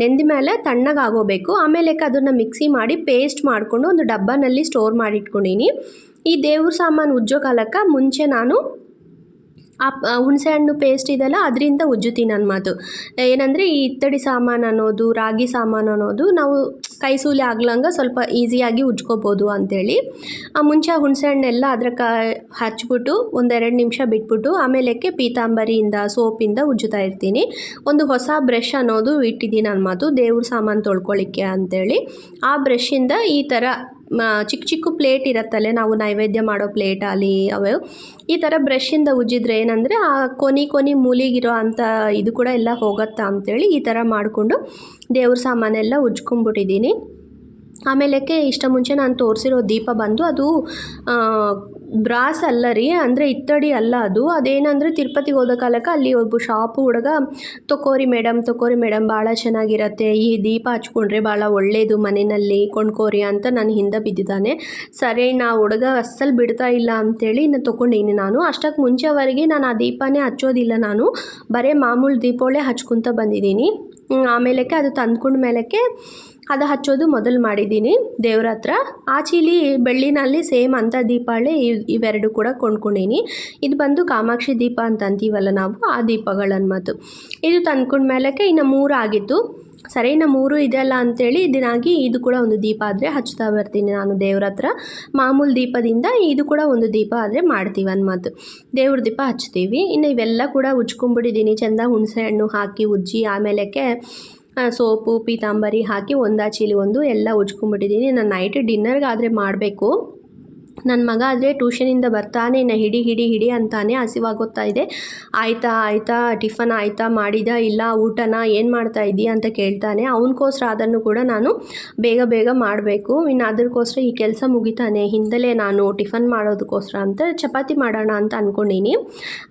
ನೆಂದ ಮೇಲೆ ತಣ್ಣಗಾಗೋಬೇಕು. ಆಮೇಲೆ ಅದನ್ನು ಮಿಕ್ಸಿ ಮಾಡಿ ಪೇಸ್ಟ್ ಮಾಡಿಕೊಂಡು ಒಂದು ಡಬ್ಬನಲ್ಲಿ ಸ್ಟೋರ್ ಮಾಡಿ ಇಟ್ಕೊಂಡೀನಿ ಈ ದೇವ್ರ ಸಾಮಾನು ಉಜ್ಜೋ ಕಾಲಕ್ಕೆ ಮುಂಚೆ ನಾನು ಆ ಹುಣಸೆ ಹಣ್ಣು ಪೇಸ್ಟ್ ಇದೆಲ್ಲ ಅದರಿಂದ ಉಜ್ಜುತ್ತೀನಿ ನನ್ನ ಮಾತು. ಏನಂದರೆ ಈ ಇತ್ತಡಿ ಸಾಮಾನು ಅನ್ನೋದು, ರಾಗಿ ಸಾಮಾನು ಅನ್ನೋದು ನಾವು ಕೈ ಸೂಲಿ ಆಗ್ಲಂಗೆ ಸ್ವಲ್ಪ ಈಸಿಯಾಗಿ ಉಜ್ಕೋಬೋದು ಅಂಥೇಳಿ ಆ ಮುಂಚೆ ಹುಣಸೆ ಹಣ್ಣೆಲ್ಲ ಅದ್ರ ಕ, ಹಚ್ಬಿಟ್ಟು ಒಂದೆರಡು ನಿಮಿಷ ಬಿಟ್ಬಿಟ್ಟು ಆಮೇಲೆಕ್ಕೆ ಪೀತಾಂಬರಿಯಿಂದ, ಸೋಪಿಂದ ಉಜ್ಜುತ್ತಾ ಇರ್ತೀನಿ. ಒಂದು ಹೊಸ ಬ್ರಷ್ ಅನ್ನೋದು ಇಟ್ಟಿದ್ದೀನಿ ನನ್ನ ಮಾತು, ದೇವ್ರ ಸಾಮಾನು ತೊಳ್ಕೊಳ್ಳಿಕ್ಕೆ ಅಂಥೇಳಿ ಆ ಬ್ರಷಿಂದ ಈ ಥರ ಚಿಕ್ಕ ಚಿಕ್ಕ ಪ್ಲೇಟ್ ಇರತ್ತಲ್ಲೇ, ನಾವು ನೈವೇದ್ಯ ಮಾಡೋ ಪ್ಲೇಟ್ ಆಗಲಿ ಅವು ಈ ಥರ ಬ್ರಷಿಂದ ಉಜ್ಜಿದ್ರೆ ಏನಂದರೆ ಆ ಕೊನಿ ಕೊನಿ ಮೂಲಿಗಿರೋ ಅಂಥ ಇದು ಕೂಡ ಎಲ್ಲ ಹೋಗತ್ತಾ ಅಂತೇಳಿ ಈ ಥರ ಮಾಡಿಕೊಂಡು ದೇವ್ರ ಸಾಮಾನೆಲ್ಲ ಉಜ್ಕೊಂಬಿಟ್ಟಿದ್ದೀನಿ ಆಮೇಲಕ್ಕೆ ಇಷ್ಟ ಮುಂಚೆ ನಾನು ತೋರಿಸಿರೋ ದೀಪ ಬಂದು ಅದು ಬ್ರಾಸ್ ಅಲ್ಲ ರೀ, ಅಂದರೆ ಇತ್ತಡಿ ಅಲ್ಲ ಅದು. ಅದೇನಂದರೆ ತಿರುಪತಿಗೆ ಹೋದ ಕಾಲಕ್ಕೆ ಅಲ್ಲಿ ಒಬ್ಬ ಶಾಪು ಹುಡುಗ, ತೊಕೋರಿ ಮೇಡಮ್ ತೊಕೋರಿ ಮೇಡಮ್, ಭಾಳ ಚೆನ್ನಾಗಿರತ್ತೆ. ಈ ದೀಪ ಹಚ್ಕೊಂಡ್ರೆ ಭಾಳ ಒಳ್ಳೆಯದು ಮನೆಯಲ್ಲಿ, ಕೊಂಡ್ಕೋರಿ ಅಂತ ನಾನು ಹಿಂದೆ ಬಿದ್ದಿದ್ದಾನೆ. ಸರಿ ನಾ ಹುಡುಗ ಅಸ್ಸಲು ಬಿಡ್ತಾ ಇಲ್ಲ ಅಂತೇಳಿ ಇನ್ನು ತೊಗೊಂಡೀನಿ ನಾನು. ಅಷ್ಟಕ್ಕೆ ಮುಂಚೆವರೆಗೆ ನಾನು ಆ ದೀಪನೇ ಹಚ್ಚೋದಿಲ್ಲ ನಾನು. ಬರೀ ಮಾಮೂಲು ದೀಪಗಳೇ ಹಚ್ಕೊತ ಬಂದಿದ್ದೀನಿ. ಆಮೇಲಕ್ಕೆ ಅದು ತಂದ್ಕೊಂಡ ಮೇಲಕ್ಕೆ ಅದು ಹಚ್ಚೋದು ಮೊದಲು ಮಾಡಿದ್ದೀನಿ. ದೇವ್ರ ಹತ್ರ. ಚೀಲಿ ಬೆಳ್ಳಿನಲ್ಲಿ ಸೇಮ್ ಅಂತ ದೀಪಾಳೆ ಇವ್ ಇವೆರಡು ಕೂಡ ಕೊಂಡ್ಕೊಂಡೀನಿ. ಇದು ಬಂದು ಕಾಮಾಕ್ಷಿ ದೀಪ ಅಂತ ಅಂತೀವಲ್ಲ ನಾವು ಆ ದೀಪಗಳನ್ನು ಇದು ತಂದ್ಕೊಂಡ ಮೇಲಕ್ಕೆ ಇನ್ನು ಮೂರು ಆಗಿತ್ತು ಸರಿ ಇನ್ನು ಮೂರು ಇದೆಯಲ್ಲ ಅಂತೇಳಿ ದಿನಾಗಿ ಇದು ಕೂಡ ಒಂದು ದೀಪ ಆದರೆ ಹಚ್ತಾ ಬರ್ತೀನಿ ನಾನು ದೇವ್ರ ಹತ್ರ. ಮಾಮೂಲು ದೀಪದಿಂದ ಇದು ಕೂಡ ಒಂದು ದೀಪ ಆದರೆ ಮಾಡ್ತೀವಿ ಅನ್ಮಾತು ದೇವ್ರ ದೀಪ ಹಚ್ತೀವಿ. ಇನ್ನು ಇವೆಲ್ಲ ಕೂಡ ಉಜ್ಕೊಂಡ್ಬಿಟ್ಟಿದ್ದೀನಿ ಚೆಂದ ಹುಣಸೆ ಹಣ್ಣು ಹಾಕಿ ಉಜ್ಜಿ ಆಮೇಲಕ್ಕೆ ಆ, ಸೋಪು ಪೀತಾಂಬರಿ ಹಾಕಿ ಒಂದಾಚೀಲಿ ಒಂದು ಎಲ್ಲ ಉಜ್ಕೊಂಡ್ಬಿಟ್ಟಿದ್ದೀನಿ. ನಾನು ನೈಟ್ ಡಿನ್ನರ್ಗಾದರೆ ಮಾಡಬೇಕು. ನನ್ನ ಮಗ ಆದರೆ ಟ್ಯೂಷನಿಂದ ಬರ್ತಾನೆ, ಇನ್ನು ಹಿಡಿ ಹಿಡಿ ಹಿಡಿ ಅಂತಾನೆ ಹಸಿವಾಗೋಗ್ತಾ ಇದೆ. ಆಯಿತಾ ಆಯಿತಾ, ಟಿಫನ್ ಆಯಿತಾ, ಮಾಡಿದ, ಇಲ್ಲ, ಊಟನ, ಏನು ಮಾಡ್ತಾ ಇದ್ದೀಯ ಅಂತ ಕೇಳ್ತಾನೆ. ಅವನಿಗೋಸ್ಕರ ಅದನ್ನು ಕೂಡ ನಾನು ಬೇಗ ಬೇಗ ಮಾಡಬೇಕು. ಇನ್ನು ಅದಕ್ಕೋಸ್ಕರ ಈ ಕೆಲಸ ಮುಗಿತಾನೆ. ಹಿಂದಲೇ ನಾನು ಟಿಫನ್ ಮಾಡೋದಕ್ಕೋಸ್ಕರ ಅಂತ ಚಪಾತಿ ಮಾಡೋಣ ಅಂತ ಅಂದ್ಕೊಂಡೀನಿ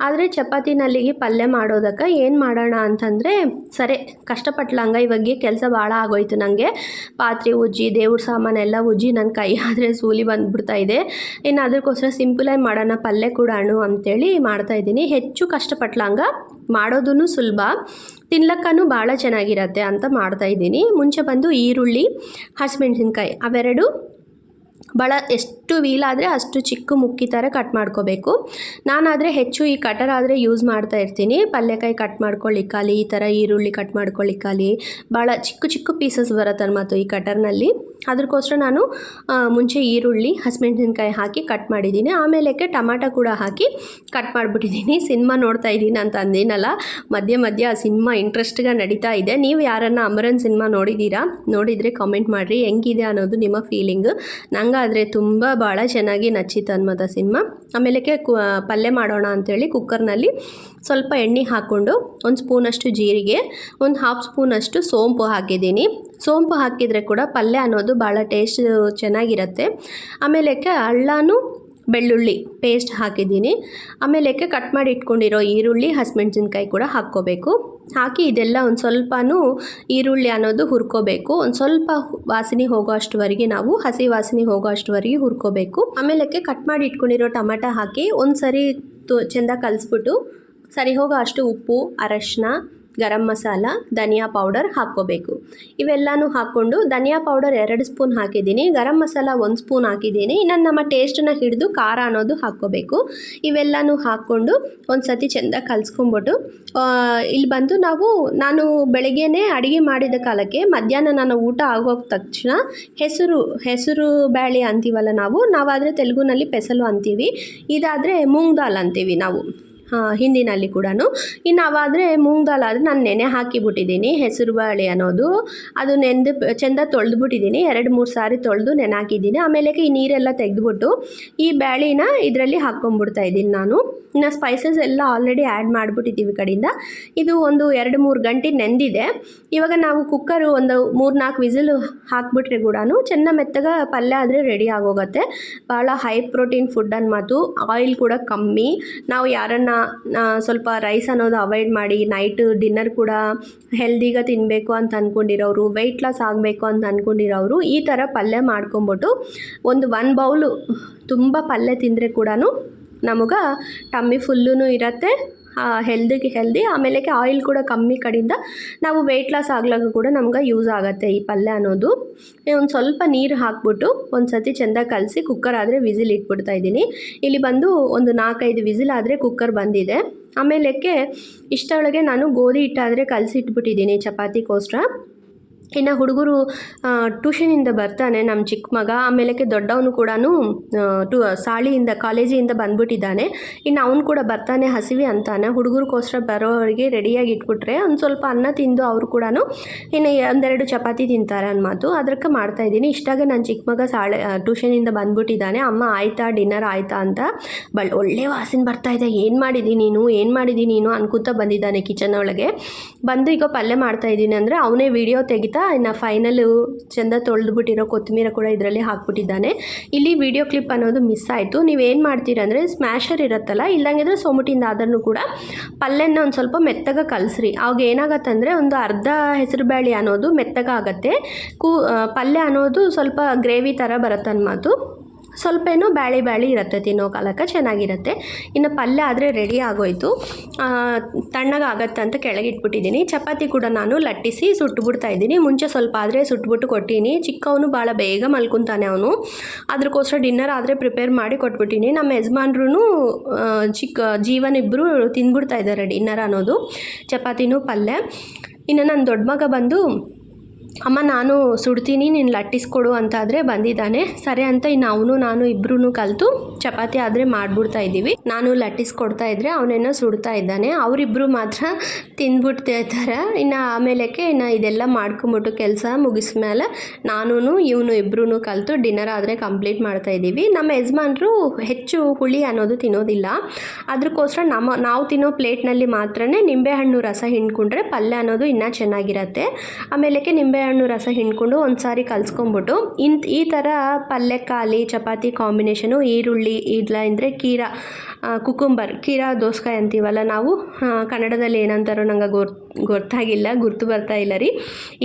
ಆದರೆ ಚಪಾತಿನಲ್ಲಿಗೆ ಪಲ್ಯ ಮಾಡೋದಕ್ಕೆ ಏನು ಮಾಡೋಣ ಅಂತಂದರೆ, ಸರಿ, ಕಷ್ಟಪಟ್ಲಂಗ ಇವಾಗ ಕೆಲಸ ಭಾಳ ಆಗೋಯ್ತು ನನಗೆ ಪಾತ್ರೆ ಉಜ್ಜಿ, ದೇವ್ರ ಸಾಮಾನೆಲ್ಲ ಉಜ್ಜಿ ನನ್ನ ಕೈ ಆದರೆ ಸೂಲಿ ಬಂದುಬಿಡ್ತಾ ಇದೆ. ಇನ್ನು ಅದಕ್ಕೋಸ್ಕರ ಸಿಂಪಲಾಗಿ ಮಾಡೋಣ, ಪಲ್ಯ ಕೂಡ ಅಣು ಅಂತೇಳಿ ಮಾಡ್ತಾಯಿದ್ದೀನಿ ಹೆಚ್ಚು ಕಷ್ಟಪಟ್ಲಂಗ ಮಾಡೋದೂ ಸುಲಭ ತಿನ್ಲಕ್ಕೂ ಭಾಳ ಚೆನ್ನಾಗಿರತ್ತೆ ಅಂತ ಮಾಡ್ತಾಯಿದ್ದೀನಿ ಮುಂಚೆ ಬಂದು ಈರುಳ್ಳಿ, ಹಸಿಮೆಣ್ಸಿನ್ಕಾಯಿ, ಅವೆರಡು ಭಾಳ ಎಷ್ಟು ವೀಲಾದರೆ ಅಷ್ಟು ಚಿಕ್ಕ ಮುಕ್ಕಿ ಥರ ಕಟ್ ಮಾಡ್ಕೋಬೇಕು. ನಾನಾದರೆ ಹೆಚ್ಚು ಈ ಕಟರ್ ಆದರೆ ಯೂಸ್ ಮಾಡ್ತಾ ಇರ್ತೀನಿ. ಪಲ್ಯಕಾಯಿ ಕಟ್ ಮಾಡ್ಕೊಳ್ಳಿಕ್ಕಾಲಿ ಈ ಥರ ಈರುಳ್ಳಿ ಕಟ್ ಮಾಡ್ಕೊಳ್ಳಿಕ್ಕಾಲಿ ಭಾಳ ಚಿಕ್ಕ ಚಿಕ್ಕ ಪೀಸಸ್ ಬರುತ್ತೆ ಮತ್ತು ಈ ಕಟರ್ನಲ್ಲಿ ಅದಕ್ಕೋಸ್ಕರ ನಾನು ಮುಂಚೆ ಈರುಳ್ಳಿ, ಹಸಿಮೆಣಸಿನ್ಕಾಯಿ ಹಾಕಿ ಕಟ್ ಮಾಡಿದ್ದೀನಿ. ಆಮೇಲೆ ಟಮಾಟ ಕೂಡ ಹಾಕಿ ಕಟ್ ಮಾಡಿಬಿಟ್ಟಿದ್ದೀನಿ. ಸಿನಿಮಾ ನೋಡ್ತಾ ಇದ್ದೀನಿ ಅಂತ ಅಂದೇನಲ್ಲ. ಮಧ್ಯೆ ಮಧ್ಯೆ ಆ ಸಿನಿಮಾ ಇಂಟ್ರೆಸ್ಟ್ಗೆ ನಡೀತಾ ಇದೆ. ನೀವು ಯಾರನ್ನ ಅಮರನ್ ಸಿನಿಮಾ ನೋಡಿದ್ದೀರಾ, ನೋಡಿದರೆ ಕಾಮೆಂಟ್ ಮಾಡಿರಿ. ಹೆಂಗಿದೆ ಅನ್ನೋದು ನಿಮ್ಮ ಫೀಲಿಂಗ್ ನಂಗಾದರೆ ತುಂಬ ಭಾಳ ಚೆನ್ನಾಗಿ ನಚ್ಚಿತ್ತು ಅನ್ಮದ ಸಿನಿಮಾ. ಆಮೇಲಕ್ಕೆ ಕು ಪಲ್ಯ ಮಾಡೋಣ ಅಂಥೇಳಿ ಕುಕ್ಕರ್ನಲ್ಲಿ ಸ್ವಲ್ಪ ಎಣ್ಣೆ ಹಾಕ್ಕೊಂಡು ಒಂದು ಸ್ಪೂನಷ್ಟು ಜೀರಿಗೆ, ಒಂದು ಹಾಫ್ ಸ್ಪೂನಷ್ಟು ಸೋಂಪು ಹಾಕಿದ್ದೀನಿ. ಸೋಂಪು ಹಾಕಿದರೆ ಕೂಡ ಪಲ್ಯ ಅನ್ನೋದು ಭಾಳ ಟೇಸ್ಟ್ ಚೆನ್ನಾಗಿರುತ್ತೆ. ಆಮೇಲಕ್ಕೆ ಅಳ್ಳನೂ ಬೆಳ್ಳುಳ್ಳಿ ಪೇಸ್ಟ್ ಹಾಕಿದ್ದೀನಿ. ಆಮೇಲೆ ಕಟ್ ಮಾಡಿ ಇಟ್ಕೊಂಡಿರೋ ಈರುಳ್ಳಿ, ಹಸಿಮೆಣ್ಸಿನ್ಕಾಯಿ ಕೂಡ ಹಾಕ್ಕೋಬೇಕು. ಹಾಕಿ ಇದೆಲ್ಲ ಒಂದು ಸ್ವಲ್ಪನೂ ಈರುಳ್ಳಿ ಅನ್ನೋದು ಹುರ್ಕೋಬೇಕು. ಒಂದು ಸ್ವಲ್ಪ ವಾಸನೆ ಹೋಗೋ ಅಷ್ಟುವರೆಗೆ ನಾವು ಹಸಿ ವಾಸನೆ ಹೋಗೋ ಅಷ್ಟುವರೆಗೆ ಹುರ್ಕೋಬೇಕು ಆಮೇಲಕ್ಕೆ ಕಟ್ ಮಾಡಿ ಇಟ್ಕೊಂಡಿರೋ ಟೊಮೆಟೊ ಹಾಕಿ ಒಂದು ಸರಿ ತು, ಚೆಂದ ಕಲಿಸ್ಬಿಟ್ಟು ಸರಿ ಹೋಗೋ ಅಷ್ಟು ಉಪ್ಪು, ಅರಶಿನ ಗರಂ ಮಸಾಲ, ಧನಿಯಾ ಪೌಡರ್ ಹಾಕ್ಕೋಬೇಕು. ಇವೆಲ್ಲನೂ ಹಾಕ್ಕೊಂಡು ಧನಿಯಾ ಪೌಡರ್ ಎರಡು ಸ್ಪೂನ್ ಹಾಕಿದ್ದೀನಿ. ಗರಂ ಮಸಾಲ ಒಂದು ಸ್ಪೂನ್ ಹಾಕಿದ್ದೀನಿ. ಇನ್ನು ನಮ್ಮ ಟೇಸ್ಟನ್ನ ಹಿಡಿದು ಖಾರ ಅನ್ನೋದು ಹಾಕ್ಕೋಬೇಕು. ಇವೆಲ್ಲನೂ ಹಾಕ್ಕೊಂಡು ಒಂದು ಸತಿ ಚೆಂದ ಕಲಿಸ್ಕೊಂಬಿಟ್ಟು ಇಲ್ಲಿ ಬಂದು ನಾವು, ನಾನು ಬೆಳಗ್ಗೆನೇ ಅಡುಗೆ ಮಾಡಿದ ಕಾಲಕ್ಕೆ ಮಧ್ಯಾಹ್ನ ನಾನು ಊಟ ಆಗೋ ತಕ್ಷಣ ಹೆಸರು ಹೆಸರು ಬ್ಯಾಳಿ ಅಂತೀವಲ್ಲ ನಾವು, ನಾವಾದರೆ ತೆಲುಗುನಲ್ಲಿ ಪೆಸಲು ಅಂತೀವಿ. ಇದಾದರೆ ಮೂಂಗ್ ದಾಲ್ ಅಂತೀವಿ ನಾವು. ಹಿಂದಿನಲ್ಲಿ ಕೂಡ ಇನ್ನು ಅವಾದರೆ ಮೂಂಗ್ ದಾಲ್ ಆದರೆ ನಾನು ನೆನೆ ಹಾಕಿಬಿಟ್ಟಿದ್ದೀನಿ, ಹೆಸರು ಬೇಳೆ ಅನ್ನೋದು. ಅದು ನೆಂದು ಚೆಂದ ತೊಳೆದ್ಬಿಟ್ಟಿದ್ದೀನಿ, ಎರಡು ಮೂರು ಸಾರಿ ತೊಳೆದು ನೆನೆ ಹಾಕಿದ್ದೀನಿ. ಆಮೇಲೆ ಈ ನೀರೆಲ್ಲ ತೆಗೆದ್ಬಿಟ್ಟು ಈ ಬ್ಯಾಳಿನ ಇದರಲ್ಲಿ ಹಾಕ್ಕೊಂಬಿಡ್ತಾ ಇದ್ದೀನಿ ನಾನು. ಇನ್ನು ಸ್ಪೈಸಸ್ ಎಲ್ಲ ಆಲ್ರೆಡಿ ಆ್ಯಡ್ ಮಾಡಿಬಿಟ್ಟಿದ್ದೀವಿ ಕಡೆಯಿಂದ. ಇದು ಒಂದು ಎರಡು ಮೂರು ಗಂಟೆ ನೆಂದಿದೆ. ಇವಾಗ ನಾವು ಕುಕ್ಕರು ಒಂದು ಮೂರು ನಾಲ್ಕು ವಿಸಿಲ್ ಹಾಕ್ಬಿಟ್ರೆ ಕೂಡ ಚೆನ್ನ ಮೆತ್ತಗ ಪಲ್ಯ ಆದರೆ ರೆಡಿ ಆಗೋಗುತ್ತೆ. ಭಾಳ ಹೈ ಪ್ರೋಟೀನ್ ಫುಡ್ ಮಾತು ಆಯಿಲ್ ಕೂಡ ಕಮ್ಮಿ. ನಾವು ಯಾರನ್ನ ಸ್ವಲ್ಪ ರೈಸ್ ಅನ್ನೋದು ಅವಾಯ್ಡ್ ಮಾಡಿ ನೈಟ್ ಡಿನ್ನರ್ ಕೂಡ ಹೆಲ್ದಿಗೆ ತಿನ್ನಬೇಕು ಅಂತ ಅಂದ್ಕೊಂಡಿರೋರು ವೆಯ್ಟ್ ಲಾಸ್ ಆಗಬೇಕು ಅಂತ ಅಂದ್ಕೊಂಡಿರೋರು ಈ ಥರ ಪಲ್ಯ ಮಾಡ್ಕೊಂಬಿಟ್ಟು ಒಂದು ಒನ್ ಬೌಲು ತುಂಬ ಪಲ್ಯ ತಿಂದರೆ ಕೂಡ ನಮಗೆ ಟಮ್ಮಿ ಫುಲ್ಲೂ ಇರತ್ತೆ. ಹೆಲ್ದಿಗೆ ಹೆಲ್ದಿ ಆಮೇಲೆ ಆಯಿಲ್ ಕೂಡ ಕಮ್ಮಿ ಕಡಿಂದ ನಾವು ವೆಯ್ಟ್ ಲಾಸ್ ಆಗ್ಲಾಗ ಕೂಡ ನಮ್ಗೆ ಯೂಸ್ ಆಗುತ್ತೆ ಈ ಪಲ್ಯ ಅನ್ನೋದು. ಒಂದು ಸ್ವಲ್ಪ ನೀರು ಹಾಕ್ಬಿಟ್ಟು ಒಂದು ಸತಿ ಚೆಂದ ಕಲಸಿ ಕುಕ್ಕರ್ ಆದರೆ ವಿಸಿಲ್ ಇಟ್ಬಿಡ್ತಾ ಇದ್ದೀನಿ. ಇಲ್ಲಿ ಬಂದು ಒಂದು ನಾಲ್ಕೈದು ವಿಸಿಲ್ ಆದರೆ ಕುಕ್ಕರ್ ಬಂದಿದೆ. ಆಮೇಲಕ್ಕೆ ಇಷ್ಟೊಳಗೆ ನಾನು ಗೋಧಿ ಹಿಟ್ಟಾದರೆ ಕಲಸಿ ಇಟ್ಬಿಟ್ಟಿದ್ದೀನಿ ಚಪಾತಿಗೋಸ್ಕರ ಇನ್ನು ಹುಡುಗರು ಟ್ಯೂಷನಿಂದ ಬರ್ತಾನೆ ನಮ್ಮ ಚಿಕ್ಕ ಮಗ. ಆಮೇಲಕ್ಕೆ ದೊಡ್ಡವನು ಕೂಡ ಟು, ಸಾಳಿಯಿಂದ ಕಾಲೇಜಿಂದ ಬಂದ್ಬಿಟ್ಟಿದ್ದಾನೆ. ಇನ್ನು ಅವನು ಕೂಡ ಬರ್ತಾನೆ ಹಸಿವಿ ಅಂತಾನೆ. ಹುಡುಗರಿಗೋಸ್ಕರ ಬರೋವರೆಗೆ ರೆಡಿಯಾಗಿ ಇಟ್ಬಿಟ್ರೆ ಒಂದು ಸ್ವಲ್ಪ ಅನ್ನ ತಿಂದು ಅವರು ಕೂಡ ಇನ್ನು ಒಂದೆರಡು ಚಪಾತಿ ತಿಂತಾರೆ ಅನ್ಮಾತು ಅದಕ್ಕೆ ಮಾಡ್ತಾಯಿದ್ದೀನಿ ಇಷ್ಟಾಗ ನನ್ನ ಚಿಕ್ಕ ಮಗ ಸಾಳೆ ಟ್ಯೂಷನಿಂದ ಬಂದ್ಬಿಟ್ಟಿದ್ದಾನೆ. ಅಮ್ಮ, ಆಯ್ತಾ ಡಿನ್ನರ್ ಆಯ್ತಾ? ಅಂತ ಬಳ್ ಒಳ್ಳೆ ವಾಸನೆ ಇದೆ. ಏನು ಮಾಡಿದ್ದೀನಿ ನೀನು? ಏನು ಮಾಡಿದ್ದೀನಿ ನೀನು? ಅನ್ಕೋತ ಬಂದಿದ್ದಾನೆ ಕಿಚನ್ ಒಳಗೆ. ಬಂದು ಈಗ ಪಲ್ಯ ಮಾಡ್ತಾ ಇದ್ದೀನಿ ಅಂದರೆ ಅವನೇ ವಿಡಿಯೋ ತೆಗಿತಾ ಇನ್ನು ಫೈನಲು ಚೆಂದ ತೊಳೆದ್ಬಿಟ್ಟಿರೋ ಕೊತ್ತಂಬರಿ ಕೂಡ ಇದರಲ್ಲಿ ಹಾಕ್ಬಿಟ್ಟಿದ್ದಾನೆ. ಇಲ್ಲಿ ವಿಡಿಯೋ ಕ್ಲಿಪ್ ಅನ್ನೋದು ಮಿಸ್ ಆಯಿತು. ನೀವೇನು ಮಾಡ್ತೀರ ಅಂದರೆ ಸ್ಮ್ಯಾಶರ್ ಇರುತ್ತಲ್ಲ ಇಲ್ಲಂಗಿದ್ರೆ ಸೊಮಟಿಂದ ಆದ್ರೂ ಕೂಡ ಪಲ್ಯನ ಒಂದು ಸ್ವಲ್ಪ ಮೆತ್ತಗೆ ಕಲಸ್ರಿ. ಅವಾಗ ಏನಾಗತ್ತಂದರೆ ಒಂದು ಅರ್ಧ ಹೆಸರು ಬ್ಯಾಳಿ ಅನ್ನೋದು ಮೆತ್ತಗಾಗತ್ತೆ ಕೂ ಪಲ್ಯ ಅನ್ನೋದು ಸ್ವಲ್ಪ ಗ್ರೇವಿ ಥರ ಬರುತ್ತೆ ಅನ್ಮಾತು ಸ್ವಲ್ಪ ಏನೋ ಬ್ಯಾಳಿ ಬ್ಯಾಳಿ ಇರುತ್ತೆ ತಿನ್ನೋ ಕಾಲಕ್ಕೆ, ಚೆನ್ನಾಗಿರುತ್ತೆ. ಇನ್ನು ಪಲ್ಯ ಆದರೆ ರೆಡಿ ಆಗೋಯ್ತು. ತಣ್ಣಗೆ ತಣ್ಣಗಾಗತ್ತೆ ಅಂತ ಕೆಳಗೆ ಇಟ್ಬಿಟ್ಟಿದ್ದೀನಿ ಚಪಾತಿ ಕೂಡ ನಾನು ಲಟ್ಟಿಸಿ ಸುಟ್ಬಿಡ್ತಾ ಇದ್ದೀನಿ. ಮುಂಚೆ ಸ್ವಲ್ಪ ಆದರೆ ಸುಟ್ಬಿಟ್ಟು ಕೊಟ್ಟೀನಿ. ಚಿಕ್ಕವನು ಭಾಳ ಬೇಗ ಮಲ್ಕೊತಾನೆ ಅವನು. ಅದಕ್ಕೋಸ್ಕರ ಡಿನ್ನರ್ ಆದರೆ ಪ್ರಿಪೇರ್ ಮಾಡಿ ಕೊಟ್ಬಿಟ್ಟಿನಿ. ನಮ್ಮ ಯಜಮಾನ್ರು ಚಿಕ್ಕ ಜೀವನ ಇಬ್ಬರು ತಿಂದ್ಬಿಡ್ತಾ ಇದ್ದಾರೆ ಡಿನ್ನರ್ ಅನ್ನೋದು. ಚಪಾತಿನೂ ಪಲ್ಯ. ಇನ್ನು ನನ್ನ ದೊಡ್ಡ ಮಗ ಬಂದು ಅಮ್ಮ, ನಾನು ಸುಡ್ತೀನಿ, ನೀನು ಲಟ್ಟಿಸ್ಕೊಡು ಅಂತಾದರೆ ಬಂದಿದ್ದಾನೆ. ಸರಿ ಅಂತ ಇನ್ನು ಅವನು, ನಾನು ಇಬ್ಬರೂ ಕಲಿತು ಚಪಾತಿ ಆದರೆ ಮಾಡಿಬಿಡ್ತಾ ಇದ್ದೀವಿ. ನಾನು ಲಟ್ಟಿಸ್ಕೊಡ್ತಾ ಇದ್ದರೆ ಅವನೇನೋ ಸುಡ್ತಾ ಇದ್ದಾನೆ. ಅವರಿಬ್ಬರು ಮಾತ್ರ ತಿಂದ್ಬಿಡ್ತಿರ್ತಾರೆ ಇನ್ನು ಆಮೇಲೆಕ್ಕೆ ಇನ್ನು ಇದೆಲ್ಲ ಮಾಡ್ಕೊಂಬಿಟ್ಟು ಕೆಲಸ ಮುಗಿಸ್ಮೇಲೆ ನಾನು ಇವನು ಇಬ್ಬರೂ ಕಲಿತು ಡಿನ್ನರ್ ಆದರೆ ಕಂಪ್ಲೀಟ್ ಮಾಡ್ತಾ ಇದ್ದೀವಿ. ನಮ್ಮ ಯಜಮಾನರು ಹೆಚ್ಚು ಹುಳಿ ಅನ್ನೋದು ತಿನ್ನೋದಿಲ್ಲ. ಅದಕ್ಕೋಸ್ಕರ ನಮ್ಮ, ನಾವು ತಿನ್ನೋ ಪ್ಲೇಟ್ನಲ್ಲಿ ಮಾತ್ರ ನಿಂಬೆಹಣ್ಣು ರಸ ಹಿಂಡ್ಕೊಂಡ್ರೆ ಪಲ್ಯ ಅನ್ನೋದು ಇನ್ನೂ ಚೆನ್ನಾಗಿರತ್ತೆ. ಆಮೇಲಕ್ಕೆ ನಿಂಬೆಹಣ್ಣು ರಸ ಹಿಂಡ್ಕೊಂಡು ಒಂದು ಸಾರಿ ಕಲಿಸ್ಕೊಂಬಿಟ್ಟು ಇಂತ ಈ ಥರ ಪಲ್ಯಕ್ಕಾಲಿ ಚಪಾತಿ ಕಾಂಬಿನೇಷನು ಈರುಳ್ಳಿ ಇಲ್ಲ ಅಂದರೆ ಕೀರಾ ಕುಕುಂಬರ್, ಕೀರಾ, ದೋಸಕಾಯಿ ಅಂತೀವಲ್ಲ ನಾವು ಕನ್ನಡದಲ್ಲಿ ಏನಂತಾರೋ ನಂಗೆ ಗೊರ್ ಗೊತ್ತಾಗಿಲ್ಲ, ಗುರ್ತು ಬರ್ತಾ ಇಲ್ಲ ರೀ.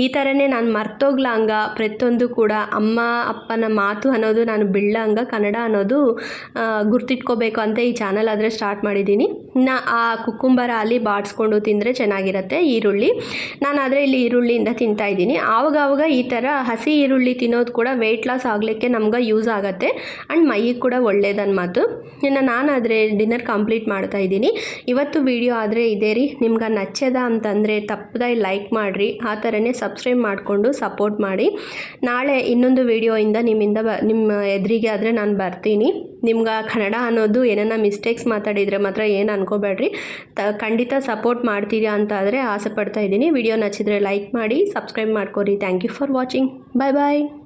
ಈ ಥರನೇ ನಾನು ಮರ್ತೋಗ್ಲಂಗ ಪ್ರತಿಯೊಂದು ಕೂಡ ಅಮ್ಮ, ಅಪ್ಪನ ಮಾತು ಅನ್ನೋದು ನಾನು ಬಿಳ್ಳಂಗ ಕನ್ನಡ ಅನ್ನೋದು ಗುರ್ತಿಟ್ಕೋಬೇಕು ಅಂತ ಈ ಚಾನಲ್ ಆದರೆ ಸ್ಟಾರ್ಟ್ ಮಾಡಿದ್ದೀನಿ. ನಾ, ಆ ಕುಕ್ಕುಂಬರ ಅಲ್ಲಿ ಬಾಡಿಸ್ಕೊಂಡು ತಿಂದರೆ ಚೆನ್ನಾಗಿರುತ್ತೆ, ಈರುಳ್ಳಿ. ನಾನಾದರೆ ಇಲ್ಲಿ ಈರುಳ್ಳಿಯಿಂದ ತಿಂತಾ ಇದ್ದೀನಿ. ಆವಾಗ ಆವಾಗ ಈ ಥರ ಹಸಿ ಈರುಳ್ಳಿ ತಿನ್ನೋದು ಕೂಡ ವೆಯ್ಟ್ ಲಾಸ್ ಆಗಲಿಕ್ಕೆ ನಮ್ಗೆ ಯೂಸ್ ಆಗುತ್ತೆ. ಆ್ಯಂಡ್ ಮೈಗೆ ಕೂಡ ಒಳ್ಳೇದನ್ನ ಮಾತು. ಇನ್ನು ನಾನಾದರೆ ಡಿನ್ನರ್ ಕಂಪ್ಲೀಟ್ ಮಾಡ್ತಾ ಇದ್ದೀನಿ. ಇವತ್ತು ವಿಡಿಯೋ ಆದರೆ ಇದೇ ರೀ. ನಿಮ್ಗೆ ನಚ್ಚದ ಅಂತಂದರೆ ತಪ್ಪದಾಗಿ ಲೈಕ್ ಮಾಡಿರಿ, ಆ ಥರನೇ ಸಬ್ಸ್ಕ್ರೈಬ್ ಮಾಡಿಕೊಂಡು ಸಪೋರ್ಟ್ ಮಾಡಿ. ನಾಳೆ ಇನ್ನೊಂದು ವಿಡಿಯೋಯಿಂದ ನಿಮ್ಮಿಂದ ಬ, ನಿಮ್ಮ ಎದುರಿಗೆ ಆದರೆ ನಾನು ಬರ್ತೀನಿ. ನಿಮ್ಗೆ ಕನ್ನಡ ಅನ್ನೋದು ಏನನ್ನ ಮಿಸ್ಟೇಕ್ಸ್ ಮಾತಾಡಿದರೆ ಮಾತ್ರ ಏನು ಅನ್ಕೋಬೇಡ್ರಿ. ತ, ಖಂಡಿತ ಸಪೋರ್ಟ್ ಮಾಡ್ತೀರಾ ಅಂತ ಆದರೆ ಆಸೆ ಪಡ್ತಾ ಇದ್ದೀನಿ. ವಿಡಿಯೋ ನಚ್ಚಿದ್ರೆ ಲೈಕ್ ಮಾಡಿ, ಸಬ್ಸ್ಕ್ರೈಬ್ ಮಾಡ್ಕೊರಿ. Thank you for watching bye bye